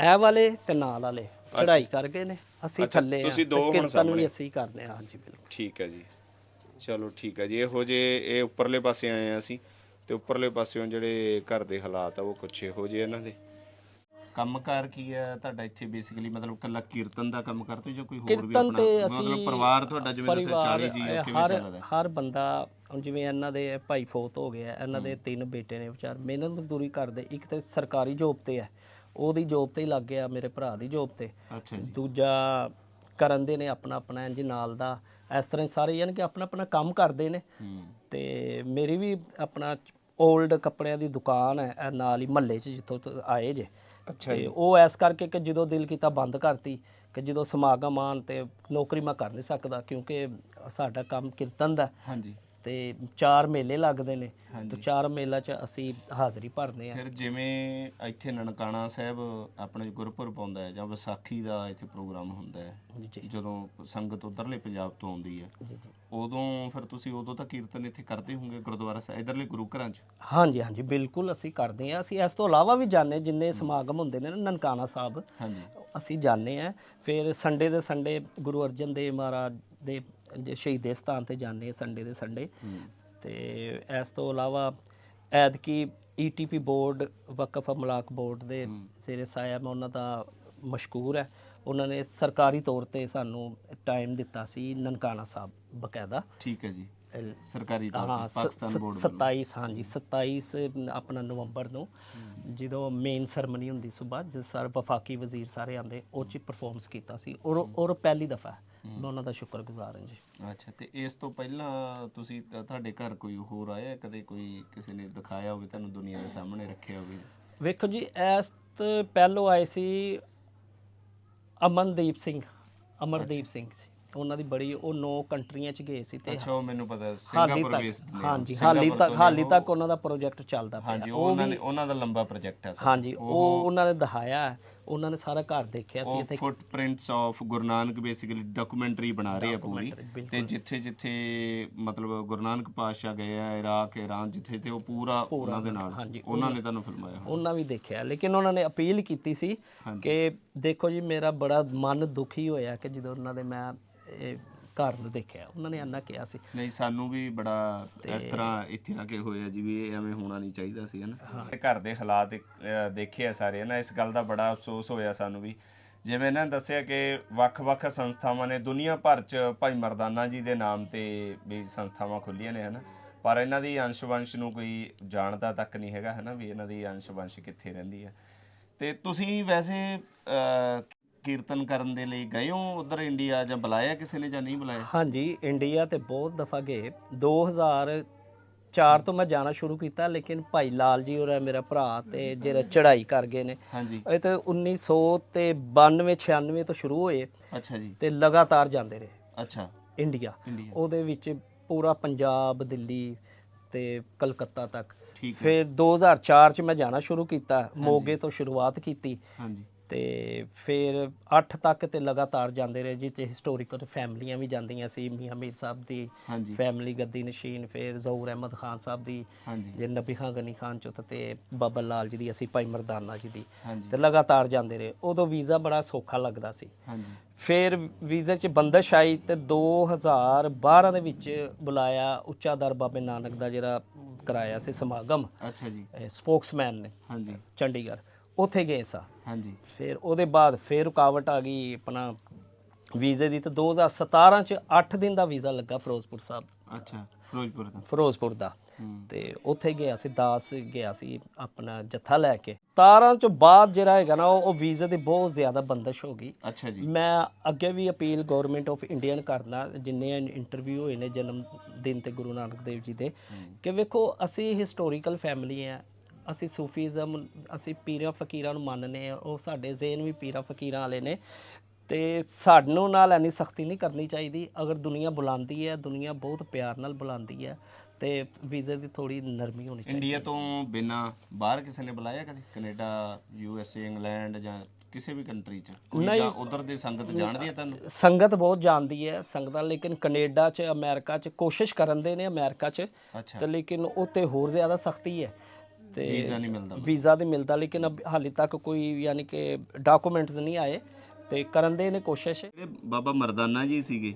ਇਹ ਵਾਲੇ ਤੇ ਨਾਲ ਵਾਲੇ ਚੜ੍ਹਾਈ ਕਰ ਗਏ ਨੇ। ਅਸੀਂ ਅੱਛਾ, ਥੱਲੇ ਤੁਸੀਂ ਹਾਂ, ਦੋ ਤੇ ਹੁਣ ਕੀਰਤਨ ਸਾਹਮਣੇ। ਵੀ ਅਸੀਂ ਕਰਦੇ ਹਾਂ ਹਾਂਜੀ ਬਿਲਕੁਲ। ਠੀਕ ਹੈ ਜੀ। ਚਲੋ ਠੀਕ ਹੈ ਜੀ ਇਹੋ ਜੇ ਇਹ ਉੱਪਰਲੇ ਪਾਸੇ ਆਏ ਆ ਅਸੀਂ ਤੇ ਉੱਪਰਲੇ ਪਾਸਿਓਂ ਜਿਹੜੇ ਘਰ ਦੇ ਹਾਲਾਤ ਆ ਉਹ ਕੁਛ ਇਹੋ ਜਿਹੇ ਇਹਨਾਂ ਦੇ। ਕੰਮਕਾਰ ਕੀ ਹੈ? ਤੁਹਾਡਾ ਇੱਥੇ ਬੇਸਿਕਲੀ ਮਤਲਬ ਕੱਲਾ ਕੀਰਤਨ ਦਾ ਕੰਮ ਕਰਦੇ ਜੋ ਕੋਈ ਹੋਰ ਵੀ ਕੀਰਤਨ ਤੇ ਮਤਲਬ ਪਰਿਵਾਰ ਤੁਹਾਡਾ ਜਿਵੇਂ ਦੱਸਿਆ ਪਰਿਵਾਰ 40 ਜੀ ਕਿਵੇਂ ਹਰ ਚੱਲਦਾ ਹਰ ਬੰਦਾ ਹੁਣ ਜਿਵੇਂ ਇਹਨਾਂ ਦੇ ਭਾਈ ਫੋਤ ਹੋ ਗਿਆ ਇਹਨਾਂ ਦੇ ਤਿੰਨ ਬੇਟੇ ਨੇ ਵਿਚਾਰ ਮਿਹਨਤ ਮਜ਼ਦੂਰੀ ਕਰਦੇ ਇੱਕ ਤੇ ਸਰਕਾਰੀ ਜੋਬ ਤੇ ਹੈ ਉਹਦੀ ਜੋਬ ਤੇ ਹੀ ਲੱਗ ਗਿਆ ਮੇਰੇ ਭਰਾ ਦੀ ਜੋਬ ਤੇ। ਅੱਛਾ ਜੀ। ਦੂਜਾ ਕਰਨ ਦੇ ਨੇ ਆਪਣਾ ਆਪਣਾ ਇੰਜ ਨਾਲ ਦਾ ਇਸ ਤਰ੍ਹਾਂ ਹੀ ਸਾਰੇ ਯਾਨੀ ਕਿ ਆਪਣਾ ਆਪਣਾ ਕੰਮ ਕਰਦੇ ਨੇ। ਹੂੰ। ਤੇ ਮੇਰੀ ਵੀ ਆਪਣਾ 올ਡ ਕੱਪੜਿਆਂ ਦੀ ਦੁਕਾਨ ਹੈ ਇਹ ਨਾਲ ਹੀ ਮਹੱਲੇ 'ਚ ਜਿੱਥੋਂ ਤੋਂ ਆਏ ਜੇ। ਅੱਛਾ ਤੇ ਉਹ ਐਸ ਕਰਕੇ ਕਿ ਜਦੋਂ ਦਿਲ ਕੀਤਾ ਬੰਦ ਕਰਤੀ ਕਿ ਜਦੋਂ ਸਮਾਗਮ ਆਉਣ ਤੇ ਨੌਕਰੀ ਮੈਂ ਕਰ ਨਹੀਂ ਸਕਦਾ ਕਿਉਂਕਿ ਸਾਡਾ ਕੰਮ ਕੀਰਤਨ ਦਾ ਹਾਂਜੀ। ਤੇ ਚਾਰ ਮੇਲੇ ਲੱਗਦੇ ਨੇ। ਤੇ ਚਾਰ ਮੇਲਾ 'ਚ ਅਸੀਂ ਹਾਜ਼ਰੀ ਭਰਦੇ ਆ ਫਿਰ ਜਿਵੇਂ ਇੱਥੇ ਨਨਕਾਣਾ ਸਾਹਿਬ ਆਪਣੇ ਗੁਰਪੁਰਬ ਆਉਂਦਾ ਹੈ ਜਾਂ ਵਿਸਾਖੀ ਦਾ ਇੱਥੇ ਪ੍ਰੋਗਰਾਮ ਹੁੰਦਾ ਹੈ ਜੀ। ਜਦੋਂ ਸੰਗਤ ਉਧਰਲੇ ਪੰਜਾਬ ਤੋਂ ਆਉਂਦੀ ਹੈ ਜੀ ਜੀ। ਉਦੋਂ ਫਿਰ ਤੁਸੀਂ ਉਦੋਂ ਤਾਂ ਕੀਰਤਨ ਇੱਥੇ ਕਰਦੇ ਹੋਵੋਗੇ ਗੁਰਦੁਆਰਾ ਸਾਹਿਬ ਇਧਰਲੇ ਗੁਰੂ ਘਰਾਂ 'ਚ? ਹਾਂਜੀ ਹਾਂਜੀ ਬਿਲਕੁਲ ਅਸੀਂ ਕਰਦੇ ਆ ਅਸੀਂ ਇਸ ਤੋਂ ਇਲਾਵਾ ਵੀ ਜਾਂਦੇ ਜਿੰਨੇ ਸਮਾਗਮ ਹੁੰਦੇ ਨੇ ਨਾ ਨਨਕਾਣਾ ਸਾਹਿਬ ਹਾਂਜੀ। ਅਸੀਂ ਜਾਂਦੇ ਆ ਫਿਰ ਸੰਡੇ ਦੇ ਸੰਡੇ ਗੁਰੂ ਅਰਜਨ ਦੇਵ ਮਹਾਰਾਜ ਦੇ ਜੇ ਸ਼ਹੀਦੇ ਸਥਾਨ ਤੇ ਜਾਂਦੇ ਸੰਡੇ ਦੇ ਸੰਡੇ ਤੇ ਇਸ ਤੋਂ ਇਲਾਵਾ ਐਤਕੀ ਈਟੀਪੀ ਬੋਰਡ ਵਕਫ ਅਮਲਾਕ ਬੋਰਡ ਦੇ ਸਿਰੇ ਸਾਇਆ ਮੈਂ ਉਹਨਾਂ ਦਾ ਮਸ਼ਕੂਰ ਹੈ ਉਹਨਾਂ ਨੇ ਸਰਕਾਰੀ ਤੌਰ ਤੇ ਸਾਨੂੰ ਟਾਈਮ ਦਿੱਤਾ ਸੀ ਨਨਕਾਣਾ ਸਾਹਿਬ ਬਕਾਇਦਾ। ਠੀਕ ਹੈ ਜੀ। ਸਰਕਾਰੀ ਤੌਰ ਤੇ ਪਾਕਿਸਤਾਨ ਬੋਰਡ 27 ਹਾਂਜੀ 27 ਆਪਣਾ ਨਵੰਬਰ ਨੂੰ ਜਦੋਂ ਮੇਨ ਸਰਮਨੀ ਹੁੰਦੀ ਸੁਬਾਹ ਜਦ ਸਰ ਵਫਾਕੀ ਵਜ਼ੀਰ ਸਾਰੇ ਆਂਦੇ ਉਹ ਚ ਪਰਫਾਰਮੈਂਸ ਕੀਤਾ ਸੀ। ਔਰ ਔਰ ਪਹਿਲੀ ਦਫਾ। ਮੈਂ ਉਹਨਾਂ ਦਾ ਸ਼ੁਕਰਗੁਜ਼ਾਰ ਹਾਂ ਜੀ। ਅੱਛਾ ਤੇ ਇਸ ਤੋਂ ਪਹਿਲਾਂ ਤੁਸੀਂ ਤੁਹਾਡੇ ਘਰ ਕੋਈ ਹੋਰ ਆਇਆ? ਕਦੇ ਕੋਈ ਕਿਸੇ ਨੇ ਦਿਖਾਇਆ ਹੋਵੇ ਤੁਹਾਨੂੰ ਦੁਨੀਆ ਦੇ ਸਾਹਮਣੇ ਰੱਖਿਆ ਹੋਵੇ? ਵੇਖੋ ਜੀ ਇਸ ਤੋਂ ਪਹਿਲੋਂ ਆਏ ਸੀ ਅਮਨਦੀਪ ਸਿੰਘ ਅਮਰਦੀਪ ਸਿੰਘ ਸੀ ਉਹਨਾਂ ਦੀ ਬੜੀ ਉਹ ਨੌ ਕੰਟਰੀਆਂ ਚ ਗਏ ਸੀ ਤੇ ਅੱਛਾ ਉਹ ਮੈਨੂੰ ਪਤਾ ਸਿੰਗਾਪੁਰ ਬੇਸਡ ਨੇ ਹਾਂਜੀ ਹਾਲੀ ਤੱਕ ਹਾਲੀ ਤੱਕ ਉਹਨਾਂ ਦਾ ਪ੍ਰੋਜੈਕਟ ਚੱਲਦਾ ਪਿਆ। ਹਾਂਜੀ ਉਹ ਉਹਨਾਂ ਨੇ ਉਹਨਾਂ ਦਾ ਲੰਬਾ ਪ੍ਰੋਜੈਕਟ ਹੈ ਸਰ। ਹਾਂਜੀ ਉਹ ਉਹਨਾਂ ਨੇ ਦਿਖਾਇਆ। ਉਹਨਾਂ ਨੇ ਸਾਰਾ ਘਰ ਦੇਖਿਆ ਸੀ ਉਹ footprints of Guru Nanak basically documentary ਬਣਾ ਰਹੇ ਆ ਪੂਰੀ। ਤੇ ਜਿੱਥੇ ਜਿੱਥੇ ਮਤਲਬ ਗੁਰੂ ਨਾਨਕ ਪਾਤਸ਼ਾਹ ਗਏ ਆ ਇਰਾਕ ਇਰਾਨ ਜਿੱਥੇ ਤੇ ਉਹ ਪੂਰਾ ਉਹਨਾਂ ਦੇ ਨਾਲ। ਉਹਨਾਂ ਨੇ ਤੁਹਾਨੂੰ ਫਿਲਮਾਇਆ। ਉਹਨਾਂ ਵੀ ਦੇਖਿਆ। ਲੇਕਿਨ ਉਹਨਾਂ ਨੇ ਅਪੀਲ ਕੀਤੀ ਸੀ ਕਿ ਦੇਖੋ ਜੀ ਮੇਰਾ ਬੜਾ ਮਨ ਦੁਖੀ ਹੋਇਆ ਕਿ ਜਦੋਂ ਉਹਨਾਂ ਦੇ ਮੈਂ ਇਹ ਘਰ ਨੂੰ ਦੇਖਿਆ ਉਹਨਾਂ ਨੇ ਇੰਨਾ ਕਿਹਾ ਸੀ। ਨਹੀਂ ਸਾਨੂੰ ਵੀ ਬੜਾ ਇਸ ਤਰ੍ਹਾਂ ਇੱਥੇ ਆ ਕੇ ਹੋਇਆ ਜੀ ਵੀ ਇਹ ਐਵੇਂ ਹੋਣਾ ਨਹੀਂ ਚਾਹੀਦਾ ਸੀ ਹਨਾ। ਘਰ ਦੇ ਹਾਲਾਤ ਦੇਖੇ ਆ ਸਾਰੇ ਨਾ ਇਸ ਗੱਲ ਦਾ ਬੜਾ ਅਫਸੋਸ ਹੋਇਆ ਸਾਨੂੰ ਵੀ। ਜਿਵੇਂ ਇਹਨਾਂ ਨੇ ਦੱਸਿਆ ਕਿ ਵੱਖ-ਵੱਖ ਸੰਸਥਾਵਾਂ ਨੇ ਦੁਨੀਆ ਭਰ 'ਚ ਭਾਈ ਮਰਦਾਨਾ ਜੀ ਦੇ ਨਾਮ ਤੇ ਵੀ ਸੰਸਥਾਵਾਂ ਖੁੱਲੀਆਂ ਨੇ ਹਨਾ। ਪਰ ਇਹਨਾਂ ਦੀ ਅੰਸ਼-ਵੰਸ਼ ਨੂੰ ਕੋਈ ਜਾਣਦਾ ਤੱਕ ਨਹੀਂ ਹੈਗਾ ਹਨਾ ਵੀ ਇਹਨਾਂ ਦੀ ਅੰਸ਼-ਵੰਸ਼ ਕਿੱਥੇ ਰਹਿੰਦੀ ਹੈ ਤੇ ਤੁਸੀਂ ਵੈਸੇ ਕੀਰਤਨ ਕਰਨ ਦੇ ਲਈ ਗਏ ਹੋ? ਉਧਰ ਇੰਡੀਆ ਜਾਂ ਬੁਲਾਇਆ ਕਿਸੇ ਨੇ ਜਾਂ ਨਹੀਂ ਬੁਲਾਇਆ? ਹਾਂਜੀ ਇੰਡੀਆ ਤੇ ਬਹੁਤ ਦਫਾ ਗਏ। 2004 ਤੋਂ ਮੈਂ ਜਾਣਾ ਸ਼ੁਰੂ ਕੀਤਾ ਲੇਕਿਨ ਭਾਈ ਲਾਲ ਜੀ ਔਰ ਮੇਰਾ ਭਰਾ ਤੇ ਜਿਹੜਾ ਚੜ੍ਹਾਈ ਕਰ ਗਏ ਨੇ। ਹਾਂਜੀ। ਇਹ ਤੇ 1900 ਤੇ 92 96 ਤੋਂ ਸ਼ੁਰੂ ਹੋਏ। ਅੱਛਾ ਜੀ। ਤੇ ਲਗਾਤਾਰ ਜਾਂਦੇ ਰਹੇ। ਅੱਛਾ। ਇੰਡੀਆ। ਇੰਡੀਆ। ਉਹਦੇ ਵਿੱਚ ਪੂਰਾ ਪੰਜਾਬ ਦਿੱਲੀ ਤੇ ਕਲਕੱਤਾ ਤੱਕ। ਠੀਕ ਹੈ। ਫਿਰ 2004 ਚ ਮੈਂ ਜਾਣਾ ਸ਼ੁਰੂ ਕੀਤਾ ਮੋਗੇ ਤੋਂ ਸ਼ੁਰੂਆਤ ਕੀਤੀ। ਹਾਂਜੀ। ਤੇ ਫਿਰ 8 ਤੱਕ ਤੇ ਲਗਾਤਾਰ ਜਾਂਦੇ ਰਹੇ ਜਿੱਥੇ ਹਿਸਟੋਰੀਕਲ ਫੈਮਲੀਆਂ ਵੀ ਜਾਂਦੀਆਂ ਸੀ ਮੀਆਂ ਮੀਰ ਸਾਹਿਬ ਦੀ ਫੈਮਿਲੀ ਗੱਦੀ ਨਸ਼ੀਨ ਫਿਰ ਜ਼ਹੂਰ ਅਹਿਮਦ ਖਾਨ ਸਾਹਿਬ ਦੀ ਜੇ ਨਬੀ ਖਾਨ ਗਨੀ ਖਾਨ ਚੋਂ ਤੇ ਬਾਬਾ ਲਾਲ ਜੀ ਦੀ ਅਸੀਂ ਭਾਈ ਮਰਦਾਨਾ ਜੀ ਦੀ ਤੇ ਲਗਾਤਾਰ ਜਾਂਦੇ ਰਹੇ। ਉਦੋਂ ਵੀਜ਼ਾ ਬੜਾ ਸੌਖਾ ਲੱਗਦਾ ਸੀ। ਫਿਰ ਵੀਜ਼ੇ 'ਚ ਬੰਦਸ਼ ਆਈ ਤੇ 2012 ਦੇ ਵਿੱਚ ਬੁਲਾਇਆ ਉੱਚਾ ਦਰ ਬਾਬੇ ਨਾਨਕ ਦਾ ਜਿਹੜਾ ਕਰਾਇਆ ਸੀ ਸਮਾਗਮ। ਅੱਛਾ ਜੀ। ਸਪੋਕਸਮੈਨ ਨੇ। ਹਾਂਜੀ। ਚੰਡੀਗੜ੍ਹ। ਉੱਥੇ ਗਏ ਸਾਂ। ਹਾਂਜੀ। ਫਿਰ ਉਹਦੇ ਬਾਅਦ ਫਿਰ ਰੁਕਾਵਟ ਆ ਗਈ ਆਪਣਾ ਵੀਜ਼ੇ ਦੀ ਤੇ 2017 ਚ 8 ਦਿਨ ਦਾ ਵੀਜ਼ਾ ਲੱਗਾ ਫਿਰੋਜ਼ਪੁਰ ਸਾਹਿਬ। ਅੱਛਾ ਫਿਰੋਜ਼ਪੁਰ ਤੋਂ ਫਿਰੋਜ਼ਪੁਰ ਦਾ। ਤੇ ਉੱਥੇ ਗਿਆ ਸੀ ਦਾਸ ਗਿਆ ਸੀ ਆਪਣਾ ਜੱਥਾ ਲੈ ਕੇ। 17 ਚ ਬਾਅਦ ਜਿਹੜਾ ਹੈਗਾ ਨਾ ਉਹ ਵੀਜ਼ੇ ਦੀ ਬਹੁਤ ਜ਼ਿਆਦਾ ਬੰਦਸ਼ ਹੋ ਗਈ। ਅੱਛਾ ਜੀ। ਮੈਂ ਅੱਗੇ ਵੀ ਅਪੀਲ ਗਵਰਨਮੈਂਟ ਆਫ ਇੰਡੀਅਨ ਕਰਨਾ ਜਿੰਨੇ ਇੰਟਰਵਿਊ ਹੋਏ ਨੇ ਜਨਮ ਦਿਨ ਤੇ ਗੁਰੂ ਨਾਨਕ ਦੇਵ ਜੀ ਦੇ ਕਿ ਵੇਖੋ ਅਸੀਂ ਹਿਸਟੋਰੀਕਲ ਫੈਮਿਲੀ ਆ ਅਸੀਂ ਸੂਫੀਜ਼ਮ ਅਸੀਂ ਪੀਰਾਂ ਫਕੀਰਾਂ ਨੂੰ ਮੰਨਨੇ ਆ ਉਹ ਸਾਡੇ ਜ਼ੇਨ ਵੀ ਪੀਰਾਂ ਫਕੀਰਾਂ ਵਾਲੇ ਨੇ ਤੇ ਸਾਨੂੰ ਨਾਲ ਐਨੀ ਸਖਤੀ ਨਹੀਂ ਕਰਨੀ ਚਾਹੀਦੀ। ਅਗਰ ਦੁਨੀਆ ਬੁਲਾਉਂਦੀ ਹੈ ਦੁਨੀਆ ਬਹੁਤ ਪਿਆਰ ਨਾਲ ਬੁਲਾਉਂਦੀ ਹੈ ਤੇ ਵੀਜ਼ੇ ਦੀ ਥੋੜੀ ਨਰਮੀ ਹੋਣੀ ਚਾਹੀਦੀ ਇੰਡੀਆ ਤੋਂ ਬਿਨਾ ਬਾਹਰ ਕਿਸੇ ਨੇ ਬੁਲਾਇਆ ਕਦੇ? Canada U S A England ਜਾਂ ਕਿਸੇ ਵੀ ਕੰਟਰੀ ਚ? ਕੋਈ ਜਾਂ ਉਧਰ ਦੀ ਸੰਗਤ ਜਾਣਦੀ ਹੈ ਤੁਹਾਨੂੰ? ਸੰਗਤ ਬਹੁਤ ਜਾਣਦੀ ਹੈ ਸੰਗਤਾਂ ਲੇਕਿਨ ਕੈਨੇਡਾ 'ਚ ਅਮਰੀਕਾ 'ਚ ਕੋਸ਼ਿਸ਼ ਕਰਨ ਦੇ ਨੇ ਅਮਰੀਕਾ 'ਚ ਤੇ ਲੇਕਿਨ ਉੱਤੇ ਹੋਰ ਜ਼ਿਆਦਾ ਸਖਤੀ ਹੈ। ਤੇ ਵੀਜ਼ਾ ਨਹੀਂ ਮਿਲਦਾ ਵੀਜ਼ਾ ਤੇ ਮਿਲਦਾ ਲੇਕਿਨ ਅਬ ਹਾਲੇ ਤੱਕ ਕੋਈ ਯਾਨੀ ਕਿ ਡਾਕੂਮੈਂਟਸ ਨਹੀਂ ਆਏ। ਤੇ ਕਰਨ ਦੇ ਨੇ ਕੋਸ਼ਿਸ਼ ਇਹ ਬਾਬਾ ਮਰਦਾਨਾ ਜੀ ਸੀਗੇ।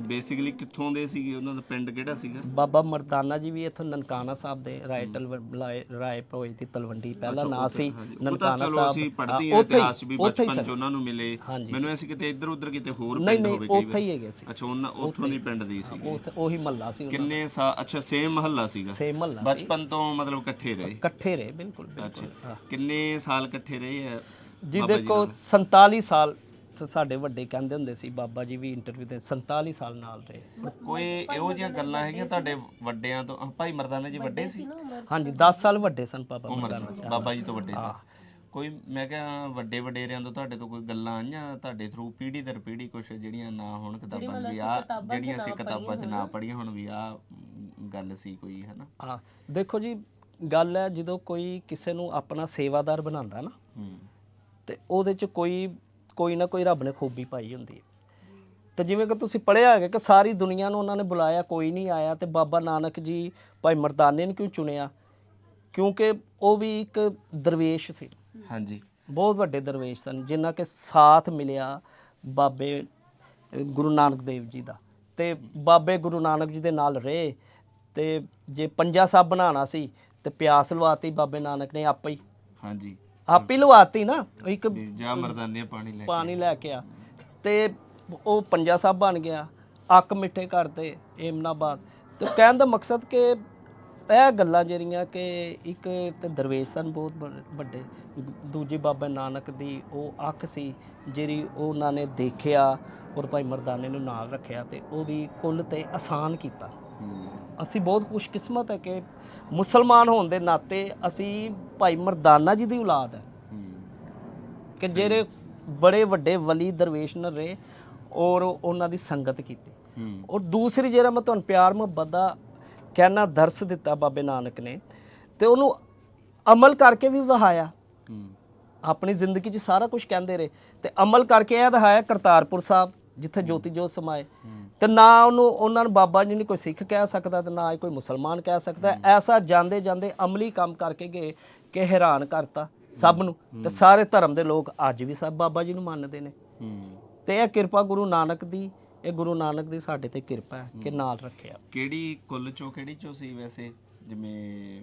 ਬੇਸਿਕਲੀ ਕਿੱਥੋਂ ਦੇ ਸੀਗੇ? ਉਹਨਾਂ ਦਾ ਪਿੰਡ ਕਿਹੜਾ ਸੀਗਾ? ਬਾਬਾ ਮਰਦਾਨਾ ਜੀ ਵੀ ਇੱਥੋਂ ਨਨਕਾਣਾ ਸਾਹਿਬ ਦੇ ਰਾਏ ਤਲਵ ਰਾਏ ਭੋਏ ਦੀ ਤਲਵੰਡੀ ਪਹਿਲਾ ਨਾਂ ਸੀ ਉਹ ਤਾਂ ਨਨਕਾਣਾ ਚਲੋ ਸਾਹਿਬ। ਅਸੀਂ ਪੜ੍ਹਦੇ ਹਾਂ, ਹਾਂ ਉੱਥੇ ਹੀ- ਇਤਿਹਾਸ ਵੀ ਉੱਥੇ ਹੀ ਬਚਪਨ ਚ। ਉਹਨਾਂ ਨੂੰ ਮਿਲੇ। ਹਾਂਜੀ। ਮੈਨੂੰ ਐਸੀ ਕਿਤੇ ਇੱਧਰ ਉੱਧਰ ਕਿਤੇ ਹੋਰ ਨਹੀਂ ਪਿੰਡ ਨਹੀਂ ਹੋਵੇ ਕਈ ਉੱਥੇ ਹੀ ਹੈਗੇ ਸੀ। ਅੱਛਾ ਉਹਨਾਂ ਉੱਥੋਂ ਦੀ ਪਿੰਡ ਦੀ ਸੀ ਉੱਥੇ ਉਹੀ ਮਹੱਲਾ ਸੀ ਉਹਨਾਂ ਕਿੰਨੇ ਸਾਲ ਅੱਛਾ ਸੇਮ ਮਹੱਲਾ ਸੀਗਾ। ਸੇਮ ਮਹੱਲਾ ਸੀ। ਬਚਪਨ ਤੋਂ ਮਤਲਬ ਇਕੱਠੇ ਰਹੇ। ਇਕੱਠੇ ਰਹੇ ਬਿਲਕੁਲ ਬਿਲਕੁਲ ਕਿੰਨੇ ਸਾਲ ਇਕੱਠੇ ਰਹੇ ਆ ਜੀ ਦੇਖੋ 47 ਸਾਲ ਤੇ ਸਾਡੇ ਵੱਡੇ ਕਹਿੰਦੇ ਹੁੰਦੇ ਸੀ ਬਾਬਾ ਜੀ ਵੀ ਇੰਟਰਵਿਊ ਤੇ 47 ਸਾਲ ਨਾਲ ਰਹੇ। ਕੋਈ ਇਹੋ ਜਿਹੀਆਂ ਗੱਲਾਂ ਹੈਗੀਆਂ ਤੁਹਾਡੇ ਵੱਡਿਆਂ ਤੋਂ? ਅਹ ਭਾਈ ਮਰਦਾਨਾ ਜੀ ਵੱਡੇ ਸੀ? ਹਾਂਜੀ 10 ਸਾਲ ਵੱਡੇ ਸਨ ਬਾਬਾ ਉਮਰ ਮਰਦਾਨਾ ਚ। ਬਾਬਾ ਜੀ ਤੋਂ ਵੱਡੇ ਸੀ। ਕੋਈ ਮੈਂ ਕਿਹਾ ਵੱਡੇ ਵਡੇਰਿਆਂ ਤੋਂ ਤੁਹਾਡੇ ਤੋਂ ਕੋਈ ਗੱਲਾਂ ਆਈਆਂ? ਤੁਹਾਡੇ ਥਰੂ ਪੀੜ੍ਹੀ ਦਰ ਪੀੜ੍ਹੀ ਕੁਛ ਜਿਹੜੀਆਂ ਨਾ ਹੋਣ ਕਿਤਾਬਾਂ 'ਚ ਵੀ ਆ ਜਿਹੜੀਆਂ ਅਸੀਂ ਕਿਤਾਬਾਂ 'ਚ ਨਾ ਪੜ੍ਹੀਆਂ ਹੁਣ ਵੀ ਆ ਗੱਲ ਸੀ ਕੋਈ ਹੈਨਾ? ਹਾਂ। ਦੇਖੋ ਜੀ ਗੱਲ ਹੈ ਜਦੋਂ ਕੋਈ ਕਿਸੇ ਨੂੰ ਆਪਣਾ ਸੇਵਾਦਾਰ ਬਣਾਉਂਦਾ ਨਾ ਹੂੰ। ਤੇ ਉਹਦੇ ਚ ਕੋਈ ਕੋਈ ਨਾ ਕੋਈ ਰੱਬ ਨੇ ਖੂਬੀ ਪਾਈ ਹੁੰਦੀ ਹੈ। ਤੇ ਜਿਵੇਂ ਕਿ ਤੁਸੀਂ ਪੜ੍ਹਿਆ ਹੈਗਾ ਕਿ ਸਾਰੀ ਦੁਨੀਆ ਨੂੰ ਉਹਨਾਂ ਨੇ ਬੁਲਾਇਆ ਕੋਈ ਨਹੀਂ ਆਇਆ ਤੇ ਬਾਬਾ ਨਾਨਕ ਜੀ ਭਾਈ ਮਰਦਾਨੇ ਨੇ ਕਿਉਂ ਚੁਣਿਆ? ਕਿਉਂਕਿ ਉਹ ਵੀ ਇੱਕ ਦਰਵੇਸ਼ ਸੀ। ਹਾਂਜੀ। ਬਹੁਤ ਵੱਡੇ ਦਰਵੇਸ਼ ਸਨ ਜਿਨ੍ਹਾਂ ਕੇ ਸਾਥ ਮਿਲਿਆ ਬਾਬੇ ਗੁਰੂ ਨਾਨਕ ਦੇਵ ਜੀ ਦਾ। ਤੇ ਬਾਬੇ ਗੁਰੂ ਨਾਨਕ ਜੀ ਦੇ ਨਾਲ ਰਹੇ ਤੇ ਜੇ ਪੰਜਾ ਸਾਹਿਬ ਬਣਾਉਣਾ ਸੀ ਤੇ ਪਿਆਸ ਲਵਾਤੀ ਬਾਬੇ ਨਾਨਕ ਨੇ ਆਪੇ ਹੀ। ਹਾਂਜੀ। ਆਪੇ ਹੀ ਲਵਾਤੀ ਨਾ ਉਹ ਇੱਕ ਜਾ ਮਰਦਾਨੇ ਪਾਣੀ ਲੈ ਕੇ। ਪਾਣੀ ਲੈ ਕੇ ਆ। ਤੇ ਉਹ ਪੰਜਾ ਸਾਹਿਬ ਬਣ ਗਿਆ ਅੱਕ ਮਿੱਠੇ ਕਰਦੇ ਏਮਨਾਬਾਦ ਤੇ ਕਹਿਣ ਦਾ ਮਕਸਦ ਕਿ ਇਹ ਗੱਲਾਂ ਜਿਹੜੀਆਂ ਕਿ ਇੱਕ ਤੇ ਦਰਵੇਸ਼ ਸਨ ਬਹੁਤ ਵੱਡੇ। ਦੂਜੀ ਬਾਬਾ ਨਾਨਕ ਦੀ ਉਹ ਅੱਖ ਸੀ ਜਿਹੜੀ ਉਹਨਾਂ ਨੇ ਦੇਖਿਆ ਔਰ ਭਾਈ ਮਰਦਾਨੇ ਨੂੰ ਨਾਲ ਰੱਖਿਆ ਤੇ ਉਹਦੀ ਕੁੱਲ ਤੇ ਆਸਾਨ ਕੀਤਾ। ਅਸੀਂ ਬਹੁਤ ਖੁਸ਼ਕਿਸਮਤ ਹੈ ਕਿ ਮੁਸਲਮਾਨ ਹੋਣ ਦੇ ਨਾਤੇ ਅਸੀਂ ਭਾਈ ਮਰਦਾਨਾ ਜੀ ਦੀ ਔਲਾਦ ਹੈ। ਕਿ ਜਿਹੜੇ ਬੜੇ ਵੱਡੇ ਵਲੀ ਦਰਵੇਸ਼ ਨੇ ਰਹੇ ਔਰ ਉਹਨਾਂ ਦੀ ਸੰਗਤ ਕੀਤੀ। ਔਰ ਦੂਸਰੀ ਜਿਹੜਾ ਮੈਂ ਤੁਹਾਨੂੰ ਪਿਆਰ ਮੁਹੱਬਤ ਦਾ ਕਹਿਣਾ ਦਰਸ ਦਿੱਤਾ ਬਾਬੇ ਨਾਨਕ ਨੇ ਤੇ ਉਹਨੂੰ ਅਮਲ ਕਰਕੇ ਵੀ ਵਹਾਇਆ। ਆਪਣੀ ਜ਼ਿੰਦਗੀ 'ਚ ਸਾਰਾ ਕੁਝ ਕਹਿੰਦੇ ਰਹੇ। ਤੇ ਅਮਲ ਕਰਕੇ ਇਹ ਦਿਖਾਇਆ ਕਰਤਾਰਪੁਰ ਸਾਹਿਬ ਜਿੱਥੇ ਜੋਤੀ ਜੋਤ ਸਮਾਏ। ਤੇ ਨਾ ਉਹਨੂੰ ਉਹਨਾਂ ਨੂੰ ਬਾਬਾ ਜੀ ਨੂੰ ਕੋਈ ਸਿੱਖ ਕਹਿ ਸਕਦਾ ਤੇ ਨਾ ਹੀ ਕੋਈ ਮੁਸਲਮਾਨ ਕਹਿ ਸਕਦਾ। ਐਸਾ ਜਾਂਦੇ ਜਾਂਦੇ ਅਮਲੀ ਕੰਮ ਕਰਕੇ ਗਏ ਕਿ ਹੈਰਾਨ ਕਰਤਾ ਸਭ ਨੂੰ। ਤੇ ਸਾਰੇ ਧਰਮ ਦੇ ਲੋਕ ਅੱਜ ਵੀ ਸਭ ਬਾਬਾ ਜੀ ਨੂੰ ਮੰਨਦੇ ਨੇ। ਤੇ ਇਹ ਕਿਰਪਾ ਗੁਰੂ ਨਾਨਕ ਦੀ ਇਹ ਗੁਰੂ ਨਾਨਕ ਦੀ ਸਾਡੇ ਤੇ ਕਿਰਪਾ ਹੈ ਕਿ ਨਾਲ ਰੱਖਿਆ। ਕਿਹੜੀ ਕੁੱਲ ਚੋਂ ਕਿਹੜੀ ਚੋਂ ਸੀ ਵੈਸੇ? ਜਿਵੇਂ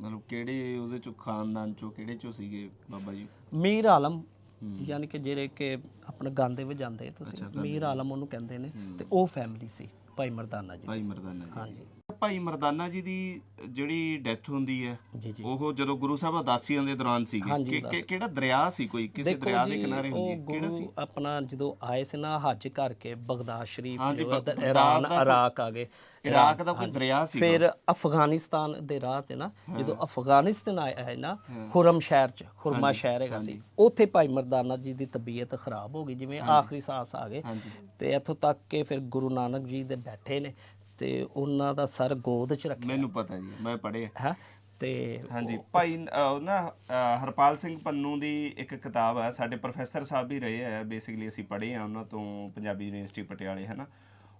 ਮਤਲਬ ਕਿਹੜੇ ਉਹਦੇ ਚੋਂ ਖਾਨਦਾਨ ਚੋਂ ਕਿਹੜੇ ਚੋਂ ਸੀਗੇ ਬਾਬਾ ਜੀ? ਮੀਰ ਆਲਮ ਯਾਨੀ ਕਿ ਜਿਹੜੇ ਕਿ ਆਪਣੇ ਗਾਂਦੇ ਵਜਾਉਂਦੇ ਤੁਸੀਂ ਮੀਰ ਆਲਮ ਉਹਨੂੰ ਕਹਿੰਦੇ ਨੇ ਤੇ ਉਹ ਫੈਮਿਲੀ ਸੀ ਭਾਈ ਮਰਦਾਨਾ ਜੀ। ਭਾਈ ਮਰਦਾਨਾ ਜੀ। ਹਾਂਜੀ। ਭਾਈ ਮਰਦਾਨਾ ਜੀ ਦੀ ਜਿਹੜੀ ਡੈਥ ਹੁੰਦੀ ਹੈ ਜੀ ਜੀ। ਉਹ ਜਦੋਂ ਗੁਰੂ ਸਾਹਿਬ ਉਦਾਸੀਆਂ ਦੇ ਦੌਰਾਨ ਸੀਗੀ। ਹਾਂਜੀ, ਕਿ- ਕਿ- ਕਿਹੜਾ ਦਰਿਆ ਸੀ ਕੋਈ? ਕਿਸੇ ਦੇਖੋ ਦਰਿਆ ਦੇ ਜੀ, ਕਿਨਾਰੇ ਹੁੰਦੀ ਹੈ। ਕਿਹੜਾ ਸੀ? ਗੁਰੂ ਆਪਣਾ ਜਦੋਂ ਆਏ ਸੀ ਨਾ ਹੱਜ ਕਰਕੇ ਬਗਦਾਦ ਸ਼ਰੀਫ ਹਾਂਜੀ, ਬਗ- ਬਗਦਾਦ ਇਰਾਨ ਦਾ ਕੋਈ- ਇਰਾਕ ਆ ਗਏ। ਇਰਾਕ ਦਾ ਕੋਈ ਦਰਿਆ ਸੀ ਫਿਰ ਅਫਗਾਨਿਸਤਾਨ ਦੇ ਰਾਹ ਤੇ ਨਾ ਜਦੋਂ ਅਫਗਾਨਿਸਤਾਨ ਆਏ ਆਏ ਨਾ ਖੁਰਮ ਸ਼ਹਿਰ ਚ ਖੁਰਮਾ ਸ਼ਹਿਰ ਹੈਗਾ ਸੀ। ਉੱਥੇ ਭਾਈ ਮਰਦਾਨਾ ਜੀ ਦੀ ਤਬੀਅਤ ਖਰਾਬ ਹੋ ਗਈ ਜਿਵੇਂ ਆਖਰੀ ਸਾਸ ਆ ਗਏ। ਹਾਂਜੀ। ਤੇ ਇੱਥੋਂ ਤੱਕ ਕਿ ਫਿਰ ਗੁਰੂ ਨਾਨਕ ਜੀ ਦੇ ਬੈਠੇ ਨੇ। ਤੇ ਉਹਨਾਂ ਦਾ ਸਰ ਗੋਦ ਚ ਰੱਖਿਆ। ਮੈਨੂੰ ਪਤਾ ਜੀ ਮੈਂ ਪੜ੍ਹਿਆ ਹੈ? ਤੇ ਹਾਂਜੀ ਭਾਈ ਅ, ਉਹ ਨਾ ਅ, ਹਰਪਾਲ ਸਿੰਘ ਪੰਨੂ ਦੀ ਇੱਕ ਕਿਤਾਬ ਹੈ ਸਾਡੇ ਪ੍ਰੋਫੈਸਰ ਸਾਹਿਬ ਵੀ ਰਹੇ ਆ ਬੇਸਿਕਲੀ ਅਸੀਂ ਪੜ੍ਹੇ ਆ ਉਹਨਾਂ ਤੋਂ ਪੰਜਾਬੀ ਯੂਨੀਵਰਸਿਟੀ ਪਟਿਆਲੇ ਹਨਾ?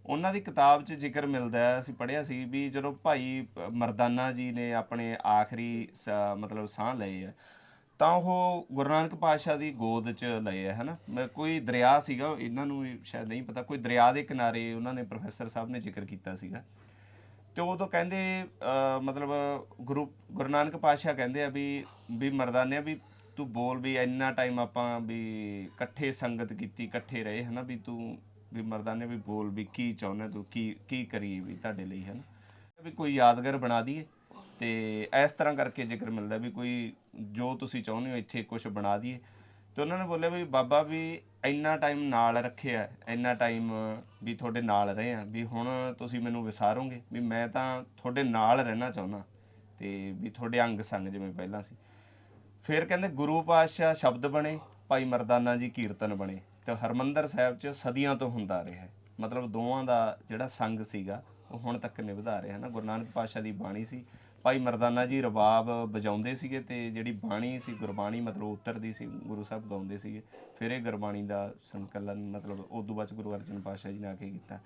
ਉਹਨਾਂ ਦੀ ਕਿਤਾਬ 'ਚ ਜ਼ਿਕਰ ਮਿਲਦਾ ਹੈ ਅਸੀਂ ਪੜ੍ਹਿਆ ਸੀ ਵੀ ਜਦੋਂ ਭਾਈ ਅ, ਮਰਦਾਨਾ ਜੀ ਨੇ ਆਪਣੇ ਆਖਰੀ ਸ- ਮਤਲਬ ਸਾਹ ਲਏ ਆ ਤਾਂ ਉਹ ਗੁਰੂ ਨਾਨਕ ਪਾਤਸ਼ਾਹ ਦੀ ਗੋਦ 'ਚ ਲਏ ਆ, ਹਨਾ? ਮੈਂ- ਕੋਈ ਦਰਿਆ ਸੀਗਾ, ਇਹਨਾਂ ਨੂੰ ਵੀ ਸ਼ਾਇਦ ਨਹੀਂ ਪਤਾ, ਕੋਈ ਦਰਿਆ ਦੇ ਕਿਨਾਰੇ ਉਹਨਾਂ ਨੇ ਪ੍ਰੋਫੈਸਰ ਸਾਹਿਬ ਨੇ ਜ਼ਿਕਰ ਕੀਤਾ ਸੀਗਾ। ਤੇ ਉਦੋਂ ਕਹਿੰਦੇ ਮਤਲਬ ਗੁਰੂ ਗੁਰੂ ਨਾਨਕ ਪਾਤਸ਼ਾਹ ਕਹਿੰਦੇ ਆ ਵੀ ਵੀ ਮਰਦਾਨਿਆ ਵੀ ਤੂੰ ਬੋਲ ਵੀ ਇੰਨਾ ਟਾਈਮ ਆਪਾਂ ਵੀ ਇਕੱਠੇ ਸੰਗਤ ਕੀਤੀ, ਇਕੱਠੇ ਰਹੇ, ਹਨਾ? ਵੀ ਤੂੰ, ਵੀ ਮਰਦਾਨੇ ਵੀ ਬੋਲ ਵੀ ਕੀ ਚਾਹੁੰਦਾ ਤੂੰ, ਕੀ ਕੀ ਕਰੀਏ ਵੀ ਤੁਹਾਡੇ ਲਈ, ਹਨਾ? ਵੀ ਕੋਈ ਯਾਦਗਾਰ ਬਣਾ ਦਈਏ। ਤੇ ਇਸ ਤਰ੍ਹਾਂ ਕਰਕੇ ਜ਼ਿਕਰ ਮਿਲਦਾ ਵੀ ਕੋਈ ਜੋ ਤੁਸੀਂ ਚਾਹੁੰਦੇ ਹੋ ਇੱਥੇ ਕੁਝ ਬਣਾ ਦਈਏ, ਤੇ ਉਹਨਾਂ ਨੇ ਬੋਲਿਆ ਵੀ ਬਾਬਾ ਵੀ ਇੰਨਾ ਟਾਈਮ ਨਾਲ ਰੱਖਿਆ, ਇੰਨਾ ਟਾਈਮ ਵੀ ਤੁਹਾਡੇ ਨਾਲ ਰਹੇ ਆ ਵੀ ਹੁਣ ਤੁਸੀਂ ਮੈਨੂੰ ਵਿਸਾਰੋਗੇ, ਵੀ ਮੈਂ ਤਾਂ ਤੁਹਾਡੇ ਨਾਲ ਰਹਿਣਾ ਚਾਹੁੰਦਾ ਤੇ ਵੀ ਤੁਹਾਡੇ ਅੰਗ ਸੰਗ ਜਿਵੇਂ ਪਹਿਲਾਂ ਸੀ ਫਿਰ ਕਹਿੰਦੇ ਗੁਰੂ ਪਾਤਸ਼ਾਹ ਸ਼ਬਦ ਬਣੇ, ਭਾਈ ਮਰਦਾਨਾ ਜੀ ਕੀਰਤਨ ਬਣੇ, ਤੇ ਹਰਮੰਦਰ ਸਾਹਿਬ 'ਚ ਸਦੀਆਂ ਤੋਂ ਹੁੰਦਾ ਰਿਹਾ ਹੈ। ਮਤਲਬ ਦੋਵਾਂ ਦਾ ਜਿਹੜਾ ਸੰਗ ਸੀਗਾ, ਉਹ ਹੁਣ ਤੱਕ ਨਿਭਦਾ ਰਿਹਾ ਹੈ ਨਾ ਗੁਰੂ ਨਾਨਕ ਪਾਤਸ਼ਾਹ ਦੀ ਬਾਣੀ ਸੀ ਭਾਈ ਮਰਦਾਨਾ ਜੀ ਰਬਾਬ ਵਜਾਉਂਦੇ ਸੀਗੇ ਤੇ ਜਿਹੜੀ ਬਾਣੀ ਸੀ ਗੁਰਬਾਣੀ ਮਤਲਬ ਉਤਰਦੀ ਸੀ ਗੁਰੂ ਸਾਹਿਬ ਗਾਉਂਦੇ ਸੀਗੇ ਫਿਰ ਇਹ ਗੁਰਬਾਣੀ ਦਾ ਸੰਕਲਨ ਮਤਲਬ ਉਦੋਂ ਬਾਅਦ 'ਚ ਗੁਰੂ ਅਰਜਨ ਪਾਤਸ਼ਾਹ ਜੀ ਨੇ ਆ ਕੇ ਕੀਤਾ।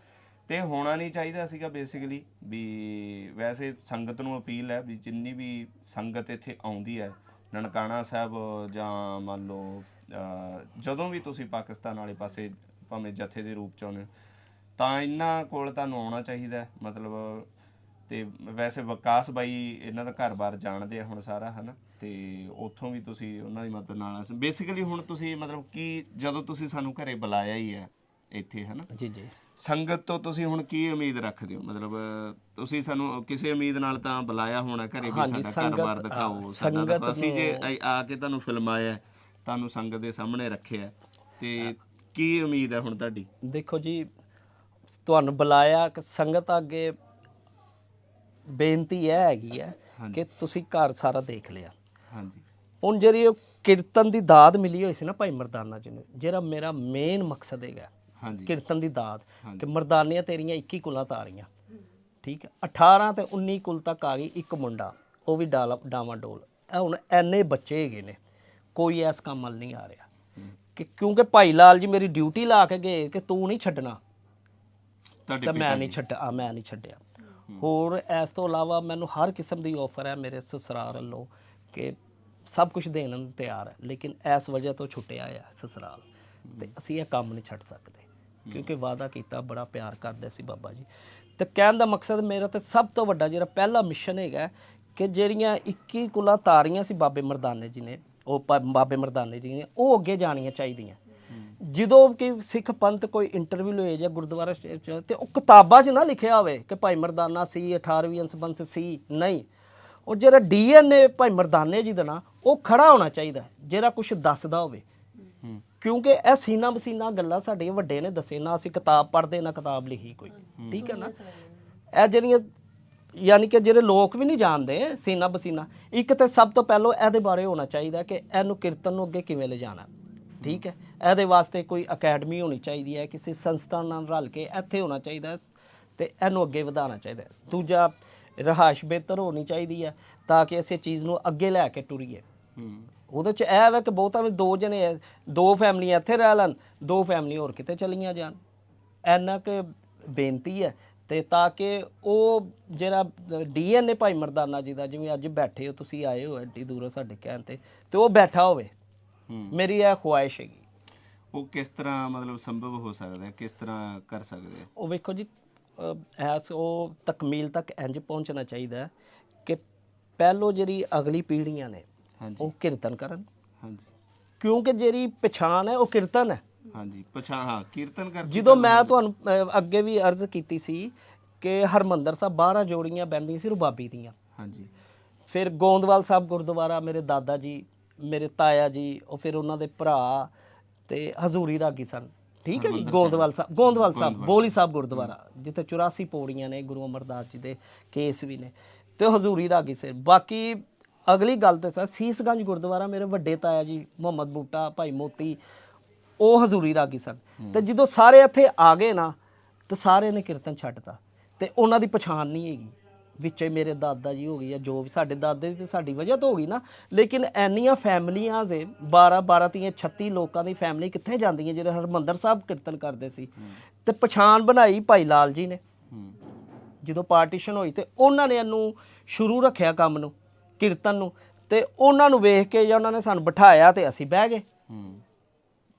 ਤੇ ਹੋਣਾ ਨਹੀਂ ਚਾਹੀਦਾ ਸੀਗਾ ਬੇਸਿਕਲੀ ਵੀ ਵੈਸੇ ਸੰਗਤ ਨੂੰ ਅਪੀਲ ਹੈ ਵੀ ਜਿੰਨੀ ਵੀ ਸੰਗਤ ਇੱਥੇ ਆਉਂਦੀ ਹੈ ਨਨਕਾਣਾ ਸਾਹਿਬ ਜਾਂ ਮੰਨ ਲਓ ਜਦੋਂ ਵੀ ਤੁਸੀਂ ਪਾਕਿਸਤਾਨ ਵਾਲੇ ਪਾਸੇ ਭਾਵੇਂ ਜਥੇ ਦੇ ਰੂਪ ਚ ਆਉਂਦੇ ਹੋ ਤਾਂ ਇਹਨਾਂ ਕੋਲ ਤੁਹਾਨੂੰ ਆਉਣਾ ਚਾਹੀਦਾ ਹੈ, ਮਤਲਬ ਤੇ ਵੈਸੇ ਵਿਕਾਸ ਬਾਈ ਇਹਨਾਂ ਦਾ ਘਰ-ਬਾਰ ਜਾਣਦੇ ਆ ਹੁਣ ਸਾਰਾ ਹਨਾ? ਤੇ ਉੱਥੋਂ ਵੀ ਤੁਸੀਂ ਉਹਨਾਂ ਦੀ ਮਦਦ ਨਾਲ ਬੇਸਿਕਲੀ ਹੁਣ ਤੁਸੀਂ ਮਤਲਬ ਕੀ ਜਦੋਂ ਤੁਸੀਂ ਸਾਨੂੰ ਘਰੇ ਬੁਲਾਇਆ ਹੀ ਹੈ ਇੱਥੇ ਹਨਾ? ਜੀ ਜੀ। ਸੰਗਤ ਤੋਂ ਤੁਸੀਂ ਹੁਣ ਕੀ ਉਮੀਦ ਰੱਖਦੇ ਹੋ? ਮਤਲਬ ਤੁਸੀਂ ਸਾਨੂੰ ਕਿਸੇ ਉਮੀਦ ਨਾਲ ਤਾਂ ਬੁਲਾਇਆ ਹੋਣਾ ਘਰੇ ਵੀ ਸਾਡਾ ਘਰ-ਬਾਰ ਦਿਖਾਓ ਸੰਗਤ। ਅਸੀਂ ਜੇ ਆ ਕੇ ਤੁਹਾਨੂੰ ਫਿਲਮਾਇਆ ਤੁਹਾਨੂੰ ਸੰਗਤ ਦੇ ਸਾਹਮਣੇ ਰੱਖਿਆ ਤੇ ਕੀ ਉਮੀਦ ਹੈ ਹੁਣ ਤੁਹਾਡੀ? ਦੇਖੋ ਜੀ ਤੁਹਾਨੂੰ ਬੁਲਾਇਆ ਕਿ ਸੰਗਤ ਅੱਗੇ ਬੇਨਤੀ ਇਹ ਹੈਗੀ ਹੈ ਕਿ ਤੁਸੀਂ ਘਰ ਸਾਰਾ ਦੇਖ ਲਿਆ। ਹਾਂਜੀ। ਹੁਣ ਜਿਹੜੀ ਉਹ ਕੀਰਤਨ ਦੀ ਦਾਦ ਮਿਲੀ ਹੋਈ ਸੀ ਨਾ ਭਾਈ ਮਰਦਾਨਾ ਜੀ ਨੂੰ ਜਿਹੜਾ ਮੇਰਾ ਮੇਨ ਮਕਸਦ ਹੈਗਾ ਹਾਂਜੀ। ਕੀਰਤਨ ਦੀ ਦਾਤ ਕਿ ਮਰਦਾਨੀਆਂ ਤੇਰੀਆਂ 21 ਕੁਲਾਂ ਤਾਰੀਆਂ ਠੀਕ ਹੈ? 18 ਤੇ 19 ਕੁਲ ਤੱਕ ਆ ਗਈ ਇੱਕ ਮੁੰਡਾ ਉਹ ਵੀ ਡਾਲਾ ਡਾਵਾਂ ਡੋਲ। ਇਹ ਹੁਣ ਐਨੇ ਬੱਚੇ ਹੈਗੇ ਨੇ ਕੋਈ ਐਸ ਕੰਮ ਵੱਲ ਨਹੀਂ ਆ ਰਿਹਾ। ਕਿ ਕਿਉਂਕਿ ਭਾਈ ਲਾਲ ਜੀ ਮੇਰੀ ਡਿਊਟੀ ਲਾ ਕੇ ਗਏ ਕਿ ਤੂੰ ਨਹੀਂ ਛੱਡਣਾ। ਤਾਂ ਮੈਂ ਨਹੀਂ ਛੱਡ ਆ ਮੈਂ ਨਹੀਂ ਛੱਡਿਆ। ਹੋਰ ਇਸ ਤੋਂ ਇਲਾਵਾ ਮੈਨੂੰ ਹਰ ਕਿਸਮ ਦੀ ਆਫਰ ਹੈ ਮੇਰੇ ਸਸੁਰਾਲ ਵੱਲੋਂ ਕਿ ਸਭ ਕੁਝ ਦੇਣ ਨੂੰ ਤਿਆਰ ਹੈ, ਲੇਕਿਨ ਇਸ ਵਜ੍ਹਾ ਤੋਂ ਛੁੱਟਿਆ ਆ ਸਸਰਾਲ। ਤੇ ਅਸੀਂ ਇਹ ਕੰਮ ਨਹੀਂ ਛੱਡ ਸਕਦੇ, ਕਿਉਂਕਿ ਵਾਅਦਾ ਕੀਤਾ, ਬੜਾ ਪਿਆਰ ਕਰਦੇ ਸੀ ਬਾਬਾ ਜੀ। ਤੇ ਕਹਿਣ ਦਾ ਮਕਸਦ ਮੇਰਾ ਤੇ ਸਭ ਤੋਂ ਵੱਡਾ ਜਿਹੜਾ ਪਹਿਲਾ ਮਿਸ਼ਨ ਹੈਗਾ ਕਿ ਜਿਹੜੀਆਂ 21 ਕੁਲਾ ਤਾਰੀਆਂ ਸੀ ਬਾਬੇ ਮਰਦਾਨੇ ਜੀ ਨੇ, ਉਹ ਬਾਬੇ ਮਰਦਾਨੇ ਜੀ ਨੇ, ਉਹ ਅੱਗੇ ਜਾਣੀਆਂ ਚਾਹੀਦੀਆਂ। ਜਦੋਂ ਕਿ ਸਿੱਖ ਪੰਥ ਕੋਈ ਇੰਟਰਵਿਊ ਲਏ ਜਾਂ ਗੁਰਦੁਆਰਾ ਸ਼- ਚ ਤੇ ਉਹ ਕਿਤਾਬਾਂ 'ਚ ਨਾ ਲਿਖਿਆ ਹੋਵੇ ਕਿ ਭਾਈ ਮਰਦਾਨਾ ਸੀ 18ਵੀਂ ਅੰਸਬੰਸ ਸੀ ਨਹੀਂ। ਉਹ ਜਿਹੜਾ ਡੀਐਨਏ ਭਾਈ ਮਰਦਾਨੇ ਜੀ ਦਾ ਨਾ ਉਹ ਖੜਾ ਹੋਣਾ ਚਾਹੀਦਾ ਜਿਹੜਾ ਕੁਝ ਦੱਸਦਾ ਹੋਵੇ। ਕਿਉਂਕਿ ਇਹ ਸੀਨਾ ਬਸੀਨਾ ਗੱਲਾਂ ਸਾਡੇ ਵੱਡੇ ਨੇ ਦੱਸੇ ਨਾ ਅਸੀਂ ਕਿਤਾਬ ਪੜ੍ਹਦੇ ਨਾ ਕਿਤਾਬ ਲਿਖੀ ਕੋਈ। ਠੀਕ ਹੈ ਨਾ? ਇਹ ਜਿਹੜੀਆਂ ਯਾਨੀ ਕਿ ਜਿਹੜੇ ਲੋਕ ਵੀ ਨਹੀਂ ਜਾਣਦੇ ਸੀਨਾ ਬਸੀਨਾ ਇੱਕ ਤੇ ਸਭ ਤੋਂ ਪਹਿਲਾਂ ਇਹਦੇ ਬਾਰੇ ਹੋਣਾ ਚਾਹੀਦਾ ਕਿ ਇਹਨੂੰ ਕੀਰਤਨ ਨੂੰ ਅੱਗੇ ਕਿਵੇਂ ਲਿਜਾਣਾ। ਠੀਕ ਹੈ? ਇਹਦੇ ਵਾਸਤੇ ਕੋਈ ਅਕੈਡਮੀ ਹੋਣੀ ਚਾਹੀਦੀ ਹੈ ਕਿਸੇ ਸੰਸਥਾ ਨਾਲ ਰਲ ਕੇ ਇੱਥੇ ਹੋਣਾ ਚਾਹੀਦਾ ਤੇ ਇਹਨੂੰ ਅੱਗੇ ਵਧਾਉਣਾ ਚਾਹੀਦਾ ਹੈ। ਦੂਜਾ ਰਹਾਇਸ਼ ਬਿਹਤਰ ਹੋਣੀ ਚਾਹੀਦੀ ਹੈ ਤਾਂ ਕਿ ਅਸੀਂ ਚੀਜ਼ ਨੂੰ ਅੱਗੇ ਲੈ ਕੇ ਟੁਰੀਏ। ਹੂੰ। ਉਹਦੇ ਚ ਇਹ ਹੈ ਕਿ ਬਹੁਤਾ ਵੀ ਦੋ ਜਣੇ ਦੋ ਫੈਮਲੀਆਂ ਇੱਥੇ ਰਹਿ ਲੈਣ ਦੋ ਫੈਮਲੀ ਹੋਰ ਕਿਤੇ ਚਲੀਆਂ ਜਾਣ। ਐਨਾ ਕਿ ਬੇਨਤੀ ਹੈ ਤੇ ਤਾਂ ਕਿ ਉਹ ਜਿਹੜਾ ਡੀਐਨਏ ਭਾਈ ਮਰਦਾਨਾ ਜੀ ਦਾ ਜਿਵੇਂ ਅੱਜ ਬੈਠੇ ਹੋ ਤੁਸੀਂ ਆਏ ਹੋ ਐਡੀ ਦੂਰੋਂ ਸਾਡੇ ਕਹਿਣ ਤੇ ਤੇ ਉਹ ਬੈਠਾ ਹੋਵੇ। ਮੇਰੀ ਇਹ ਖੁਆਇਸ਼ ਹੈਗੀ। ਉਹ ਕਿਸ ਤਰ੍ਹਾਂ ਮਤਲਬ ਸੰਭਵ ਹੋ ਸਕਦਾ ਹੈ? ਕਿਸ ਤਰ੍ਹਾਂ ਕਰ ਸਕਦੇ ਆ? ਉਹ ਵੇਖੋ ਜੀ ਐਸ ਉਹ ਤਕਮੀਲ ਤੱਕ ਇੰਜ ਪਹੁੰਚਣਾ ਚਾਹੀਦਾ ਹੈ ਕਿ ਪਹਿਲੋ ਜਿਹੜੀ ਅਗਲੀ ਪੀੜ੍ਹੀਆਂ ਨੇ ਹਾਂਜੀ। ਉਹ ਕੀਰਤਨ ਕਰਨ। ਹਾਂਜੀ। ਕਿਉਂਕਿ ਜਿਹੜੀ ਪਛਾਣ ਹੈ ਉਹ ਕੀਰਤਨ ਹੈ। ਹਾਂਜੀ ਪਛਾ ਹਾਂ ਕੀਰਤਨ ਕਰ ਜਦੋਂ ਮੈਂ ਤੁਹਾਨੂੰ ਅਹ, ਅੱਗੇ ਵੀ ਅਰਜ਼ ਕੀਤੀ ਸੀ ਕਿ ਹਰਮੰਦਰ ਸਾਹਿਬ 12 ਜੋੜੀਆਂ ਬੈੰਦੀਆਂ ਸੀ ਰੁਬਾਬੀ ਦੀਆਂ। ਹਾਂਜੀ। ਫਿਰ ਗੋਂਦਵਾਲ ਸਾਹਿਬ ਗੁਰਦੁਆਰਾ ਮੇਰੇ ਦਾਦਾ ਜੀ ਮੇਰੇ ਤਾਇਆ ਜੀ ਉਹ ਫਿਰ ਉਹਨਾਂ ਦੇ ਭਰਾ ਤੇ ਹਜ਼ੂਰੀ ਰਾਗੀ ਸਨ। ਠੀਕ ਹੈ ਜੀ? ਗੋਂਦਵਾਲ ਸਾਹਿਬ ਗੋਂਦਵਾਲ ਸਾਹਿਬ ਬੋਲੀ ਸਾਹਿਬ। ਗੁਰਦੁਆਰਾ ਜਿੱਥੇ 84 ਪੌੜੀਆਂ ਨੇ ਗੁਰੂ ਅਮਰਦਾਸ ਜੀ ਦੇ ਕੇਸ ਵੀ ਨੇ। ਤੇ ਹਜ਼ੂਰੀ ਰਾਗੀ ਸੇ ਬਾਕੀ ਅਗਲੀ ਗੱਲ ਤੇ ਸਾ ਸੀਸਗੰਜ ਗੁਰਦੁਆਰਾ ਮੇਰੇ ਵੱਡੇ ਤਾਇਆ ਜੀ ਮੁਹੰਮਦ ਬੂਟਾ ਭਾਈ ਮੋਤੀ ਉਹ ਹਜ਼ੂਰੀ ਰਾਗੀ ਸਨ। ਤੇ ਜਦੋਂ ਸਾਰੇ ਇੱਥੇ ਆ ਗਏ ਨਾ ਤੇ ਸਾਰੇ ਨੇ ਕੀਰਤਨ ਛੱਡਤਾ ਤੇ ਉਹਨਾਂ ਦੀ ਪਛਾਣ ਨਹੀਂ ਹੈਗੀ। ਵਿੱਚੇ ਮੇਰੇ ਦਾਦਾ ਜੀ ਹੋ ਗਈ ਆ, ਜੋ ਵੀ ਸਾਡੇ ਦਾਦੇ ਦੀ ਤੇ ਸਾਡੀ ਵਜ੍ਹਾ ਤੋਂ ਹੋ ਗਈ ਨਾ। ਲੇਕਿਨ ਐਨੀਆਂ ਫੈਮਲੀਆਂ ਜੇ 12 12 ਤੀਆਂ 36 ਲੋਕਾਂ ਦੀ ਫੈਮਲੀ ਕਿੱਥੇ ਜਾਂਦੀਆਂ ਜਿਹੜੇ ਹਰਮੰਦਰ ਸਾਹਿਬ ਕੀਰਤਨ ਕਰਦੇ ਸੀ। ਤੇ ਪਛਾਣ ਬਣਾਈ ਭਾਈ ਲਾਲ ਜੀ ਨੇ। ਜਦੋਂ ਪਾਰਟੀਸ਼ਨ ਹੋਈ ਤੇ ਉਹਨਾਂ ਨੇ ਇਹਨੂੰ ਸ਼ੁਰੂ ਰੱਖਿਆ ਕੰਮ ਨੂੰ, ਕੀਰਤਨ ਨੂੰ। ਤੇ ਉਹਨਾਂ ਨੂੰ ਵੇਖ ਕੇ ਜਾਂ ਉਹਨਾਂ ਨੇ ਸਾਨੂੰ ਬਿਠਾਇਆ ਤੇ ਅਸੀਂ ਬਹਿ ਗਏ। ਹੂੰ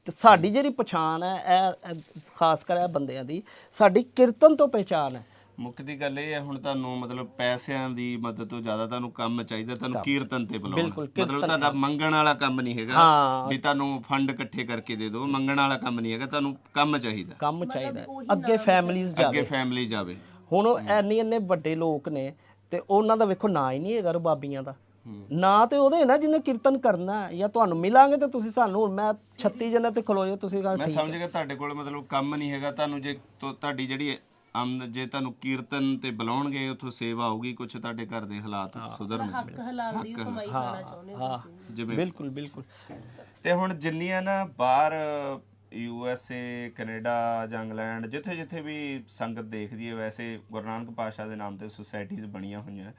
ਤੇ ਸਾਡੀ ਜਿਹੜੀ ਪਛਾਣ ਹੈ, ਇਹ ਇਹ ਖਾਸ ਕਰ ਇਹ ਬੰਦਿਆਂ ਦੀ, ਸਾਡੀ ਕੀਰਤਨ ਤੋਂ ਪਛਾਣ ਹੈ। ਮੁੱਖ ਦੀ ਗੱਲ ਇਹ ਹੈ ਹੁਣ ਤੁਹਾਨੂੰ ਮਤਲਬ ਪੈਸਿਆਂ ਦੀ ਮਦਦ ਤੋਂ ਜ਼ਿਆਦਾ ਤੁਹਾਨੂੰ ਕੰਮ ਚਾਹੀਦਾ ਤੁਹਾਨੂੰ ਕੀਰਤਨ ਤੇ ਬੁਲਾਉਣਾ। ਬਿਲਕੁਲ, ਮਤਲਬ ਤੁਹਾਡਾ ਮੰਗਣ ਵਾਲਾ ਕੰਮ ਨਹੀਂ ਹੈਗਾ ਹਾਂ। ਵੀ ਤੁਹਾਨੂੰ ਫੰਡ ਇਕੱਠੇ ਕਰਕੇ ਦੇ ਦਿਓ ਮੰਗਣ ਵਾਲਾ ਕੰਮ ਨਹੀਂ ਹੈਗਾ ਤੁਹਾਨੂੰ ਕੰਮ ਚਾਹੀਦਾ। ਕੰਮ ਚਾਹੀਦਾ। ਅੱਗੇ ਫੈਮਲੀਆਂ ਅੱਗੇ ਜਾਵੇ। ਫੈਮਿਲੀ ਜਾਵੇ। ਹੁਣ ਉਹ ਐਨੇ ਐਨੇ ਵੱਡੇ ਲੋਕ ਨੇ ਤੇ ਉਹਨਾਂ ਦਾ ਵੇਖੋ ਨਾਂ ਹੀ ਨਹੀਂ ਹੈਗਾ ਰਬਾਬੀਆਂ ਦਾ। ਨਾਂ ਤੇ ਉਹਦੇ ਨਾ ਜਿਹਨੇ ਕੀਰਤਨ ਕਰਨਾ ਹੈ, ਜਾਂ ਤੁਹਾਨੂੰ ਮਿਲਾਂਗੇ ਤੇ ਤੁਸੀਂ ਸਾਨੂੰ ਹੁਣ ਮੈਂ 36 ਜਣੇ ਤੇ ਖਲੋ ਜਾਓ ਤੁਸੀਂ ਕਹਾਂ ਮੈਂ ਸਮਝ ਗਿਆ ਤੁਹਾਡੇ ਕੋਲ ਮਤਲਬ ਕੰਮ ਨਹੀਂ ਹੈਗਾ ਤੁਹਾਨੂੰ ਜੇ ਤੁ- ਤੁਹਾਡੀ ਜਿਹੜੀ ਆਮਦ ਜੇ ਤੁਹਾਨੂੰ ਕੀਰਤਨ ਤੇ ਬੁਲਾਉਣਗੇ ਉੱਥੋਂ ਸੇਵਾ ਆਊਗੀ ਕੁਝ ਤੁਹਾਡੇ ਘਰ ਦੇ ਹਾਲਾਤ ਸੁਧਰਨਗੇ ਹਲਾਲ ਦੀ ਕਮਾਈ ਖਾਣਾ ਚਾਹੁੰਦੇ ਹੋ ਹਾਂ। ਜਿਵੇਂ ਬਿਲਕੁਲ ਬਿਲਕੁਲ। ਤੇ ਹੁਣ ਜਿੰਨੀਆਂ ਨਾ ਬਾਹਰ ਯੂ ਐਸ ਏ ਕੈਨੇਡਾ ਜਾਂ ਇੰਗਲੈਂਡ ਜਿੱਥੇ ਜਿੱਥੇ ਵੀ ਸੰਗਤ ਦੇਖਦੀ ਹੈ ਵੈਸੇ ਗੁਰੂ ਨਾਨਕ ਪਾਤਸ਼ਾਹ ਦੇ ਨਾਮ ਤੇ ਸੁਸਾਇਟੀਆਂ ਬਣੀਆਂ ਹੋਈਆਂ।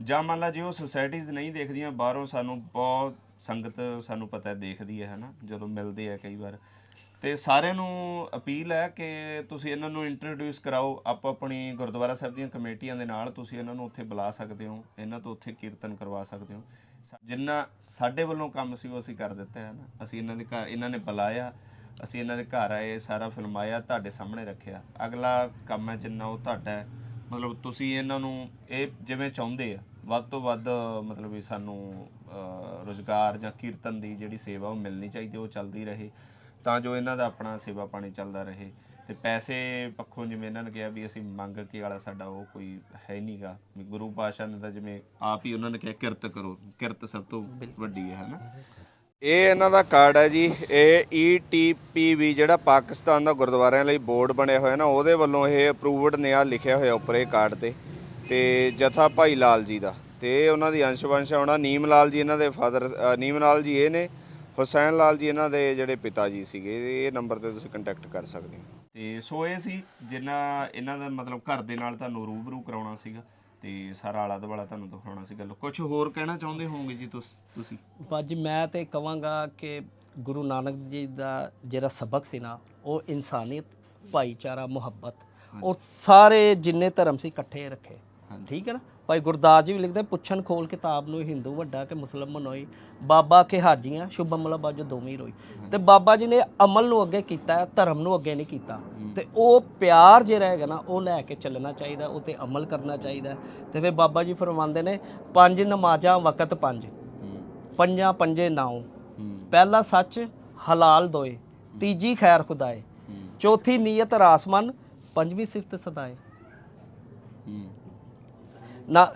ਜਾਂ ਮੰਨ ਲਾ ਜੇ ਉਹ ਸੁਸਾਇਟੀਆਂ ਨਹੀਂ ਦੇਖਦੀਆਂ ਬਾਹਰੋਂ ਸਾਨੂੰ ਬਹੁਤ ਸੰਗਤ ਸਾਨੂੰ ਪਤਾ ਹੈ ਦੇਖਦੀ ਹੈ ਹਨਾ? ਜਦੋਂ ਮਿਲਦੇ ਆ ਕਈ ਵਾਰ। ਤੇ ਸਾਰਿਆਂ ਨੂੰ ਅਪੀਲ ਹੈ ਕਿ ਤੁਸੀਂ ਇਹਨਾਂ ਨੂੰ ਇੰਟਰੋਡਿਊਸ ਕਰਾਓ। ਆਪੋ ਆਪਣੀ ਗੁਰਦੁਆਰਾ ਸਾਹਿਬ ਦੀਆਂ ਕਮੇਟੀਆਂ ਦੇ ਨਾਲ ਤੁਸੀਂ ਇਹਨਾਂ ਨੂੰ ਉੱਥੇ ਬੁਲਾ ਸਕਦੇ ਹੋ। ਇਹਨਾਂ ਤੋਂ ਉੱਥੇ ਕੀਰਤਨ ਕਰਵਾ ਸਕਦੇ ਹੋ। ਜਿੰਨਾ ਸਾਡੇ ਵੱਲੋਂ ਕੰਮ ਸੀ ਉਹ ਅਸੀਂ ਕਰ ਦਿੱਤਾ ਹੈ ਨਾ। ਅਸੀਂ ਇਹਨਾਂ ਦੇ ਘਰ ਇਹਨਾਂ ਨੇ ਬੁਲਾਇਆ ਅਸੀਂ ਇਹਨਾਂ ਦੇ ਘਰ ਆਏ ਸਾਰਾ ਫਿਲਮਾਇਆ ਤੁਹਾਡੇ ਸਾਹਮਣੇ ਰੱਖਿਆ। ਅਗਲਾ ਕੰਮ ਹੈ ਜਿੰਨਾ ਉਹ ਤੁਹਾਡਾ ਹੈ। ਮਤਲਬ ਤੁਸੀਂ ਇਹਨਾਂ ਨੂੰ ਇਹ ਜਿਵੇਂ ਚਾਹੁੰਦੇ ਆ ਵੱਧ ਤੋਂ ਵੱਧ ਮਤਲਬ ਵੀ ਸਾਨੂੰ ਅਹ, ਰੁਜ਼ਗਾਰ ਜਾਂ ਕੀਰਤਨ ਦੀ ਜਿਹੜੀ ਸੇਵਾ ਉਹ ਮਿਲਣੀ ਚਾਹੀਦੀ ਉਹ ਚੱਲਦੀ ਰਹੇ। ਤਾਂ ਜੋ ਇਹਨਾਂ ਦਾ ਆਪਣਾ ਸੇਵਾ ਪਾਣੀ ਚੱਲਦਾ ਰਹੇ। ਤੇ ਪੈਸੇ ਪੱਖੋਂ ਜਿਵੇਂ ਇਹਨਾਂ ਨੇ ਕਿਹਾ ਵੀ ਅਸੀਂ ਮੰਗ ਕੇ ਵਾਲਾ ਸਾਡਾ ਉਹ ਕੋਈ ਹੈ ਨਹੀਂਗਾ। ਵੀ ਗੁਰੂ ਪਾਤਸ਼ਾਹ ਨੇ ਤਾਂ ਜਿਵੇਂ ਆਪ ਹੀ ਉਹਨਾਂ ਨੇ ਕਿਹਾ, ਕਿਰਤ ਕਰੋ। ਕਿਰਤ ਸਭ ਤੋਂ ਵੱਡੀ ਹੈ, ਹਨਾ? ਇਹ ਇਹਨਾਂ ਦਾ ਕਾਰਡ ਹੈ ਜੀ। ਇਹ E ਵੀ ਜਿਹੜਾ ਪਾਕਿਸਤਾਨ ਦਾ ਗੁਰਦੁਆਰਿਆਂ ਲਈ ਬੋਰਡ ਬਣਿਆ ਹੋਇਆ ਨਾ, ਉਹਦੇ ਵੱਲੋਂ ਇਹ ਅਪਰੂਵਡ ਨੇ ਆ ਲਿਖਿਆ ਹੋਇਆ ਉੱਪਰ ਇਹ ਕਾਰਡ ਤੇ। ਤੇ ਜਥਾ ਭਾਈ ਲਾਲ ਜੀ ਦਾ। ਤੇ ਇਹ ਉਹਨਾਂ ਦੀ ਅੰਸ਼ਵੰਸ਼ ਆਉਣਾ ਨੀਮ ਲਾਲ ਜੀ ਇਹਨਾਂ ਦੇ ਫਾਦਰ ਨੀਮ ਲਾਲ ਜੀ ਇਹ ਨੇ। ਹੁਸੈਨ ਲਾਲ ਜੀ ਇਹਨਾਂ ਦੇ ਜਿਹੜੇ ਪਿਤਾ ਜੀ ਸੀਗੇ ਇਹ ਨੰਬਰ ਤੇ ਤੁਸੀਂ ਕੰਟੈਕਟ ਕਰ ਸਕਦੇ ਹੋ। ਤੇ ਸੋ ਇਹ ਸੀ ਜਿੰਨਾ ਇਹਨਾਂ ਦਾ ਮਤਲਬ ਘਰ ਦੇ ਨਾਲ ਤੁਹਾਨੂੰ ਰੂਬਰੂ ਕਰਾਉਣਾ ਸੀਗਾ ਤੇ ਸਾਰਾ ਆਲਾ ਦੁਆਲਾ ਤੁਹਾਨੂੰ ਦਿਖਾਉਣਾ ਸੀਗਾ ਕੁਝ ਹੋਰ ਕਹਿਣਾ ਚਾਹੁੰਦੇ ਹੋਵੋਗੇ ਜੀ ਤੁਸ- ਤੁਸੀਂ? ਬਾਜੀ ਮੈਂ ਤੇ ਕਵਾਂਗਾ ਕਿ ਗੁਰੂ ਨਾਨਕ ਜੀ ਦਾ ਜਿਹੜਾ ਸਬਕ ਸੀ ਨਾ ਉਹ ਇਨਸਾਨੀਅਤ ਭਾਈਚਾਰਾ ਮੁਹੱਬਤ ਉਹ ਸਾਰੇ ਜਿੰਨੇ ਧਰਮ ਸੀ ਇਕੱਠੇ ਰੱਖੇ। ਠੀਕ ਹੈ ਨਾ? ਭਾਈ ਗੁਰਦਾਸ ਜੀ ਵੀ ਲਿਖਦੇ ਪੁੱਛਣ ਖੋਲ ਕਿਤਾਬ ਨੂੰ ਹਿੰਦੂ ਵੱਡਾ ਕਿ ਮੁਸਲਮਾਨ ਹੋਈ ਬਾਬਾ ਕੇ ਹਾਜੀਆਂ ਸ਼ੁਭਮ ਮਲਾ ਬਾਜੋ ਦੋਵੇਂ ਹੀ ਰੋਈ। ਤੇ ਬਾਬਾ ਜੀ ਨੇ ਅਮਲ ਨੂੰ ਅੱਗੇ ਕੀਤਾ ਧਰਮ ਨੂੰ ਅੱਗੇ ਨਹੀਂ ਕੀਤਾ। ਤੇ ਉਹ ਪਿਆਰ ਜਿਹੜਾ ਹੈਗਾ ਨਾ ਉਹ ਲੈ ਕੇ ਚੱਲਣਾ ਚਾਹੀਦਾ ਉਹ ਤੇ ਅਮਲ ਕਰਨਾ ਚਾਹੀਦਾ। ਤੇ ਫਿਰ ਬਾਬਾ ਜੀ ਫਰਮਾਉਂਦੇ ਨੇ ਪੰਜ ਨਮਾਜ਼ਾਂ ਵਕਤ ਪੰਜ। ਪੰਜਾਂ ਪੰਜੇ ਨਾਉ। ਪਹਿਲਾ ਸੱਚ ਹਲਾਲ ਦੋਏ। ਤੀਜੀ ਖੈਰ ਖੁਦਾਏ। ਚੌਥੀ ਨੀਅਤ ਰਾਸਮਨ ਪੰਜਵੀਂ ਸਿਫਤ ਸਦਾਏ। ਨਾ,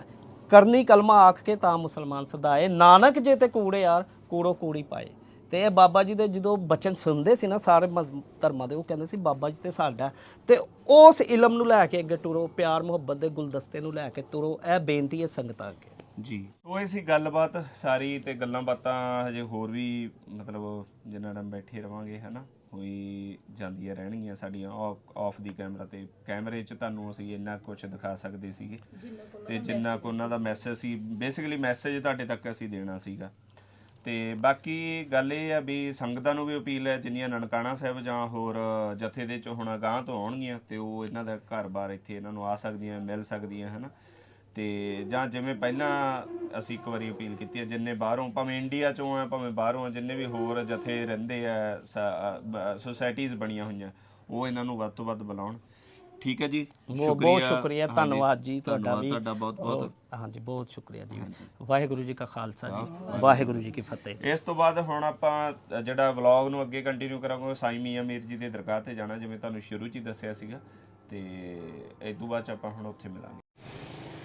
ਕਰਨੀ ਕਲਮਾ ਆਖ ਕੇ ਤਾਂ ਮੁਸਲਮਾਨ ਸਦਾਏ, ਨਾਨਕ ਜੇ ਤੇ ਕੂੜੇ ਯਾਰ ਕੂੜੋ ਕੂੜੀ ਪਾਏ। ਤੇ ਇਹ ਬਾਬਾ ਜੀ ਦੇ ਜਦੋਂ ਬਚਨ ਸੁਣਦੇ ਸੀ ਨਾ ਸਾਰੇ ਮਜ਼- ਧਰਮਾਂ ਦੇ, ਉਹ ਕਹਿੰਦੇ ਸੀ, ਬਾਬਾ ਜੀ ਤੇ ਸਾਡਾ ਤੇ ਉਸ ਇਲਮ ਨੂੰ ਲੈ ਕੇ ਅੱਗੇ ਟੁਰੋ ਪਿਆਰ ਮੁਹੱਬਤ ਦੇ ਗੁਲਦਸਤੇ ਨੂੰ ਲੈ ਕੇ ਤੁਰੋ, ਇਹ ਬੇਨਤੀ ਹੈ ਸੰਗਤਾਂ ਅੱਗੇ। ਜੀ। ਉਹ ਇਹ ਸੀ ਗੱਲਬਾਤ, ਸਾਰੀ ਤੇ ਗੱਲਾਂ ਬਾਤਾਂ ਹਜੇ ਹੋਰ ਵੀ ਮਤਲਬ ਜਿੰਨਾ ਟਾਈਮ ਬੈਠੇ ਰਵਾਂਗੇ, ਹਨਾ? ਹੋਈ ਜਾਂਦੀਆਂ ਰਹਿਣਗੀਆਂ ਸਾਡੀਆਂ ਆਫ ਦੀ ਕੈਮਰਾ ਤੇ। ਕੈਮਰੇ 'ਚ ਤੁਹਾਨੂੰ ਅਸੀਂ ਇੰਨਾ ਕੁਝ ਦਿਖਾ ਸਕਦੇ ਸੀਗੇ। ਤੇ ਜਿੰਨਾ ਕੁ ਉਹਨਾਂ ਦਾ ਮੈਸੇਜ ਸੀ ਬੇਸਿਕਲੀ ਮੈਸੇਜ ਤੁਹਾਡੇ ਤੱਕ ਅਸੀਂ ਦੇਣਾ ਸੀਗਾ। ਤੇ ਬਾਕੀ ਗੱਲ ਇਹ ਆ ਵੀ ਸੰਗਤਾਂ ਨੂੰ ਵੀ ਅਪੀਲ ਹੈ ਜਿੰਨੀਆਂ ਨਨਕਾਣਾ ਸਾਹਿਬ ਜਾਂ ਹੋਰ ਜਥੇ ਦੇ ਚ ਹੁਣ ਅਗਾਂਹ ਤੋਂ ਆਉਣਗੀਆਂ ਤੇ ਉਹ ਇਹਨਾਂ ਦਾ ਘਰ-ਬਾਰ ਇੱਥੇ ਇਹਨਾਂ ਨੂੰ ਆ ਸਕਦੀਆਂ ਮਿਲ ਸਕਦੀਆਂ ਹਨਾ। ਤੇ ਜਾਂ ਜਿਵੇਂ ਪਹਿਲਾਂ ਅਸੀਂ ਇੱਕ ਵਾਰੀ ਅਪੀਲ ਕੀਤੀ ਹੈ ਜਿੰਨੇ ਬਾਹਰੋਂ ਭਾਵੇਂ ਇੰਡੀਆ ਚੋਂ ਆ ਭਾਵੇਂ ਬਾਹਰੋਂ ਆ ਜਿੰਨੇ ਵੀ ਹੋਰ ਜਥੇ ਰਹਿੰਦੇ ਆ ਸੁਸਾਇਟੀਆਂ ਬਣੀਆਂ ਹੋਈਆਂ ਉਹ ਇਹਨਾਂ ਨੂੰ ਵੱਧ ਤੋਂ ਵੱਧ ਬੁਲਾਉਣ। ਠੀਕ ਹੈ ਜੀ? ਬਹੁਤ ਬਹੁਤ ਸ਼ੁਕਰੀਆ। ਧੰਨਵਾਦ ਜੀ ਤੁਹਾਡਾ ਵੀ। ਤੁਹਾਡਾ ਬਹੁਤ ਬਹੁਤ। ਹਾਂਜੀ ਬਹੁਤ ਸ਼ੁਕਰੀਆ ਜੀ। ਵਾਹਿਗੁਰੂ ਜੀ ਕਾ ਖਾਲਸਾ ਜੀ। ਵਾਹਿਗੁਰੂ ਜੀ ਕੀ ਫਤਿਹ ਇਸ ਤੋਂ ਬਾਅਦ ਹੁਣ ਆਪਾਂ ਜਿਹੜਾ ਵਲੌਗ ਨੂੰ ਅੱਗੇ ਕੰਟੀਨਿਊ ਕਰਾਂਗੇ ਸਾਈਂ ਮੀਆਂ ਮੀਰ ਜੀ ਦੇ ਦਰਗਾਹ ਤੇ ਜਾਣਾ ਜਿਵੇਂ ਤੁਹਾਨੂੰ ਸ਼ੁਰੂ 'ਚ ਹੀ ਦੱਸਿਆ ਸੀਗਾ। ਤੇ ਇਸ ਤੋਂ ਬਾਅਦ ਆਪਾਂ ਹੁਣ ਉੱਥੇ ਮਿਲਾਂਗੇ।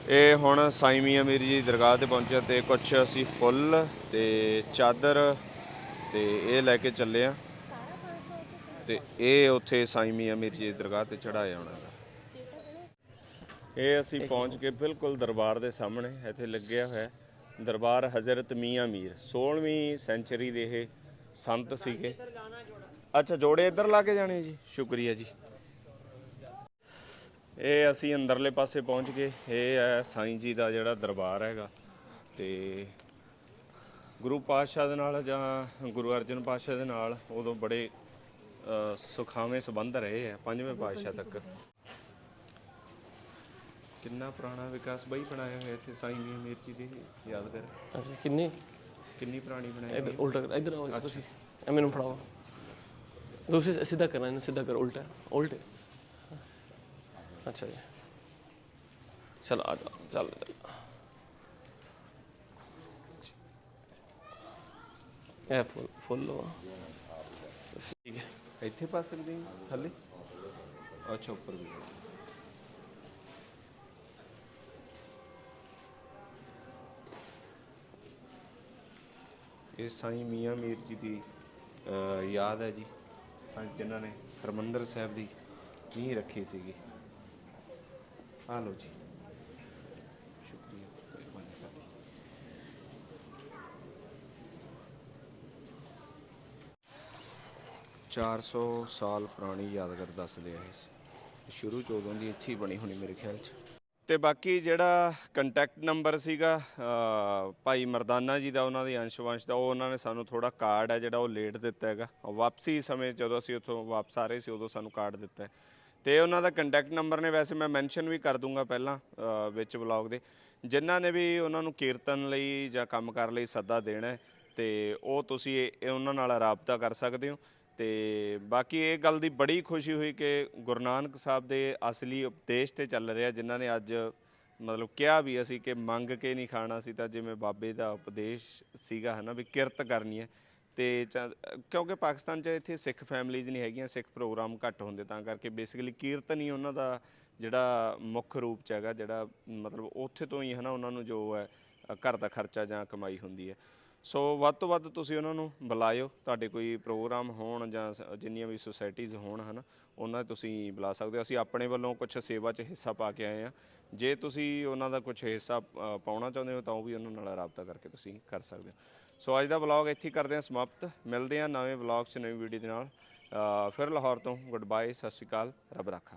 ਇਹ ਹੁਣ ਸਾਈ ਮੀਆਂ ਮੀਰ ਜੀ ਦੀ ਦਰਗਾਹ ਤੇ ਪਹੁੰਚਿਆ ਤੇ ਕੁਝ ਅਸੀਂ ਫੁੱਲ ਤੇ ਚਾਦਰ ਤੇ ਇਹ ਲੈ ਕੇ ਚੱਲੇ ਆ। ਤੇ ਇਹ ਉੱਥੇ ਸਾਈ ਮੀਆਂ ਮੀਰ ਜੀ ਦੀ ਦਰਗਾਹ ਤੇ ਚੜਾਇਆ ਉਹਨਾਂ ਦਾ। ਇਹ ਅਸੀਂ ਪਹੁੰਚ ਕੇ ਬਿਲਕੁਲ ਦਰਬਾਰ ਦੇ ਸਾਹਮਣੇ ਇੱਥੇ ਲੱਗਿਆ ਹੋਇਆ ਦਰਬਾਰ ਹਜ਼ਰਤ ਮੀਆਂ ਮੀਰ 16ਵੀਂ ਸੈਂਚਰੀ ਦੇ ਇਹ ਸੰਤ ਸੀਗੇ। ਅੱਛਾ, ਜੋੜੇ ਇੱਧਰ ਲਾ ਕੇ ਜਾਣੇ ਜੀ? ਸ਼ੁਕਰੀਆ ਜੀ। ਇਹ ਅਸੀਂ ਅੰਦਰਲੇ ਪਾਸੇ ਪਹੁੰਚ ਗਏ। ਇਹ ਹੈ ਸਾਈਂ ਜੀ ਦਾ ਜਿਹੜਾ ਦਰਬਾਰ ਹੈਗਾ ਤੇ ਗੁਰੂ ਪਾਤਸ਼ਾਹ ਦੇ ਨਾਲ ਜਾਂ ਗੁਰੂ ਅਰਜਨ ਪਾਤਸ਼ਾਹ ਦੇ ਨਾਲ ਉਦੋਂ ਬੜੇ ਸੁਖਾਵੇਂ ਸੰਬੰਧ ਰਹੇ ਆ ਪੰਜਵੇਂ ਪਾਤਸ਼ਾਹ ਤੱਕ। ਕਿੰਨਾ ਪੁਰਾਣਾ ਵਿਕਾਸ ਬਈ ਬਣਾਇਆ ਹੋਇਆ ਇੱਥੇ ਸਾਈਂ ਮੀਆਂ ਮੀਰ ਜੀ ਦੀ ਯਾਦ ਕਰ। ਅੱਛਾ ਕਿੰਨੀ? ਕਿੰਨੀ ਪੁਰਾਣੀ ਬਣਾਈ ਇੱਧਰ ਉਲਟਾ ਇੱਧਰ ਆਓ ਤੁਸੀਂ। ਇਹ ਮੈਨੂੰ ਫੜਾਓ। ਦੂਸਰੀ ਸਿੱਧਾ ਕਰਨਾ ਇਹਨੂੰ ਸਿੱਧਾ ਕਰ ਉਲਟਾ। ਉਲਟੇ। ਅੱਛਾ ਜੀ। ਚਲ ਆ ਜਾ, ਚੱਲ। ਚੱਲ ਇਹ ਫੁੱਲ ਫੁੱਲ ਲਓ ਠੀਕ ਹੈ। ਇੱਥੇ ਪਾ ਸਕਦੇ ਹਾਂ? ਥੱਲੇ? ਅੱਛਾ, ਉੱਪਰ ਵੀ। ਇਹ ਸਾਈਂ ਮੀਆਂ ਮੀਰ ਜੀ ਦੀ ਯਾਦ ਹੈ ਜੀ। ਸੰਤ ਜਿਨ੍ਹਾਂ ਨੇ ਹਰਮੰਦਰ ਸਾਹਿਬ ਦੀ ਨੀਂਹ ਰੱਖੀ ਸੀਗੀ। ਆ ਲਓ ਜੀ। ਸ਼ੁਕਰੀਆ ਮਿਹਰਬਾਨੀ ਤੁਹਾਡੀ। ਚਾਰ ਸੌ ਸਾਲ ਪੁਰਾਣੀ ਯਾਦਗਾਰ ਦੱਸਦੇ ਆ ਇਸ ਸ਼ੁਰੂ ਚ ਉਦੋਂ ਦੀ ਇੱਥੇ ਹੀ ਬਣੀ ਹੋਣੀ ਮੇਰੇ ਖਿਆਲ ਚ। ਤੇ ਬਾਕੀ ਜਿਹੜਾ ਕੰਟੈਕਟ ਨੰਬਰ ਸੀਗਾ ਅ, ਭਾਈ ਮਰਦਾਨਾ ਜੀ ਦਾ ਉਹਨਾਂ ਦੀ ਅੰਸ਼ਵੰਸ਼ ਦਾ ਉਹ ਉਹਨਾਂ ਨੇ ਸਾਨੂੰ ਥੋੜਾ ਕਾਰਡ ਹੈ ਜਿਹੜਾ ਉਹ ਲੇਟ ਦਿੱਤਾ ਹੈਗਾ। ਵਾਪਸੀ ਸਮੇਂ ਜਦੋਂ ਅਸੀਂ ਉੱਥੋਂ ਵਾਪਸ ਆ ਰਹੇ ਸੀ ਉਦੋਂ ਸਾਨੂੰ ਕਾਰਡ ਦਿੱਤਾ ਹੈ। ਤੇ ਉਹਨਾਂ ਦਾ ਕੰਟੈਕਟ ਨੰਬਰ ਨੇ ਵੈਸੇ ਮੈਂ ਮੈਂਸ਼ਨ ਵੀ ਕਰ ਦੂੰਗਾ ਪਹਿਲਾਂ ਅ, ਵਿੱਚ ਵਲੌਗ ਦੇ। ਜਿਨ੍ਹਾਂ ਨੇ ਵੀ ਉਹਨਾਂ ਨੂੰ ਕੀਰਤਨ ਲਈ ਜਾਂ ਕੰਮ ਕਰਨ ਲਈ ਸੱਦਾ ਦੇਣਾ ਹੈ ਤੇ ਉਹ ਤੁਸੀਂ ਇਹ ਇਹ ਉਹਨਾਂ ਨਾਲ ਰਾਬਤਾ ਕਰ ਸਕਦੇ ਹੋ। ਤੇ ਬਾਕੀ ਇਹ ਗੱਲ ਦੀ ਬੜੀ ਖੁਸ਼ੀ ਹੋਈ ਕਿ ਗੁਰੂ ਨਾਨਕ ਸਾਹਿਬ ਦੇ ਅਸਲੀ ਉਪਦੇਸ਼ ਤੇ ਚੱਲ ਰਿਹਾ ਜਿਨ੍ਹਾਂ ਨੇ ਅੱਜ ਮਤਲਬ ਕਿਹਾ ਵੀ ਅਸੀਂ ਕਿ ਮੰਗ ਕੇ ਨਹੀਂ ਖਾਣਾ ਸੀ ਤਾਂ ਜਿਵੇਂ ਬਾਬੇ ਦਾ ਉਪਦੇਸ਼ ਸੀਗਾ ਹਨਾ ਵੀ ਕਿਰਤ ਕਰਨੀ ਹੈ। ਤੇ ਚ- ਕਿਉਂਕਿ ਪਾਕਿਸਤਾਨ 'ਚ ਇੱਥੇ ਸਿੱਖ ਫੈਮਿਲੀਜ਼ ਨਹੀਂ ਹੈਗੀਆਂ ਸਿੱਖ ਪ੍ਰੋਗਰਾਮ ਘੱਟ ਹੁੰਦੇ ਤਾਂ ਕਰਕੇ ਬੇਸਿਕਲੀ ਕੀਰਤਨ ਹੀ ਉਹਨਾਂ ਦਾ ਜਿਹੜਾ ਮੁੱਖ ਰੂਪ ਚ ਹੈਗਾ ਜਿਹੜਾ ਮਤਲਬ ਉੱਥੇ ਤੋਂ ਹੀ ਹਨਾ ਉਹਨਾਂ ਨੂੰ ਜੋ ਹੈ ਅ, ਘਰ ਦਾ ਖਰਚਾ ਜਾਂ ਕਮਾਈ ਹੁੰਦੀ ਹੈ। ਸੋ ਵੱਧ ਤੋਂ ਵੱਧ ਤੁਸੀਂ ਉਹਨਾਂ ਨੂੰ ਬੁਲਾਇਓ ਤੁਹਾਡੇ ਕੋਈ ਪ੍ਰੋਗਰਾਮ ਹੋਣ ਜਾਂ ਸ- ਜਿੰਨੀਆਂ ਵੀ ਸੁਸਾਇਟੀਜ਼ ਹੋਣ ਹਨ ਉਹਨਾਂ 'ਚ ਤੁਸੀਂ ਬੁਲਾ ਸਕਦੇ ਹੋ। ਅਸੀਂ ਆਪਣੇ ਵੱਲੋਂ ਕੁਝ ਸੇਵਾ 'ਚ ਹਿੱਸਾ ਪਾ ਕੇ ਆਏ ਹਾਂ। ਜੇ ਤੁਸੀਂ ਉਹਨਾਂ ਦਾ ਕੁਝ ਹਿੱਸਾ ਅ, ਪਾਉਣਾ ਚਾਹੁੰਦੇ ਹੋ ਤਾਂ ਉਹ ਵੀ ਉਹਨਾਂ ਨਾਲ ਰਾਬਤਾ ਕਰਕੇ ਤੁਸੀਂ ਕਰ ਸਕਦੇ ਹੋ। ਸੋ ਅੱਜ ਦਾ ਵਲੌਗ ਇੱਥੇ ਹੀ ਕਰਦੇ ਹਾਂ ਸਮਾਪਤ। ਮਿਲਦੇ ਹਾਂ ਨਵੇਂ ਵਲੌਗ 'ਚ ਨਵੀਂ ਵੀਡੀਓ ਦੇ ਨਾਲ। ਫਿਰ ਲਾਹੌਰ ਤੋਂ। ਗੁੱਡ ਬਾਏ ਸਤਿ ਸ਼੍ਰੀ ਅਕਾਲ। ਰੱਬ ਰਾਖਾ।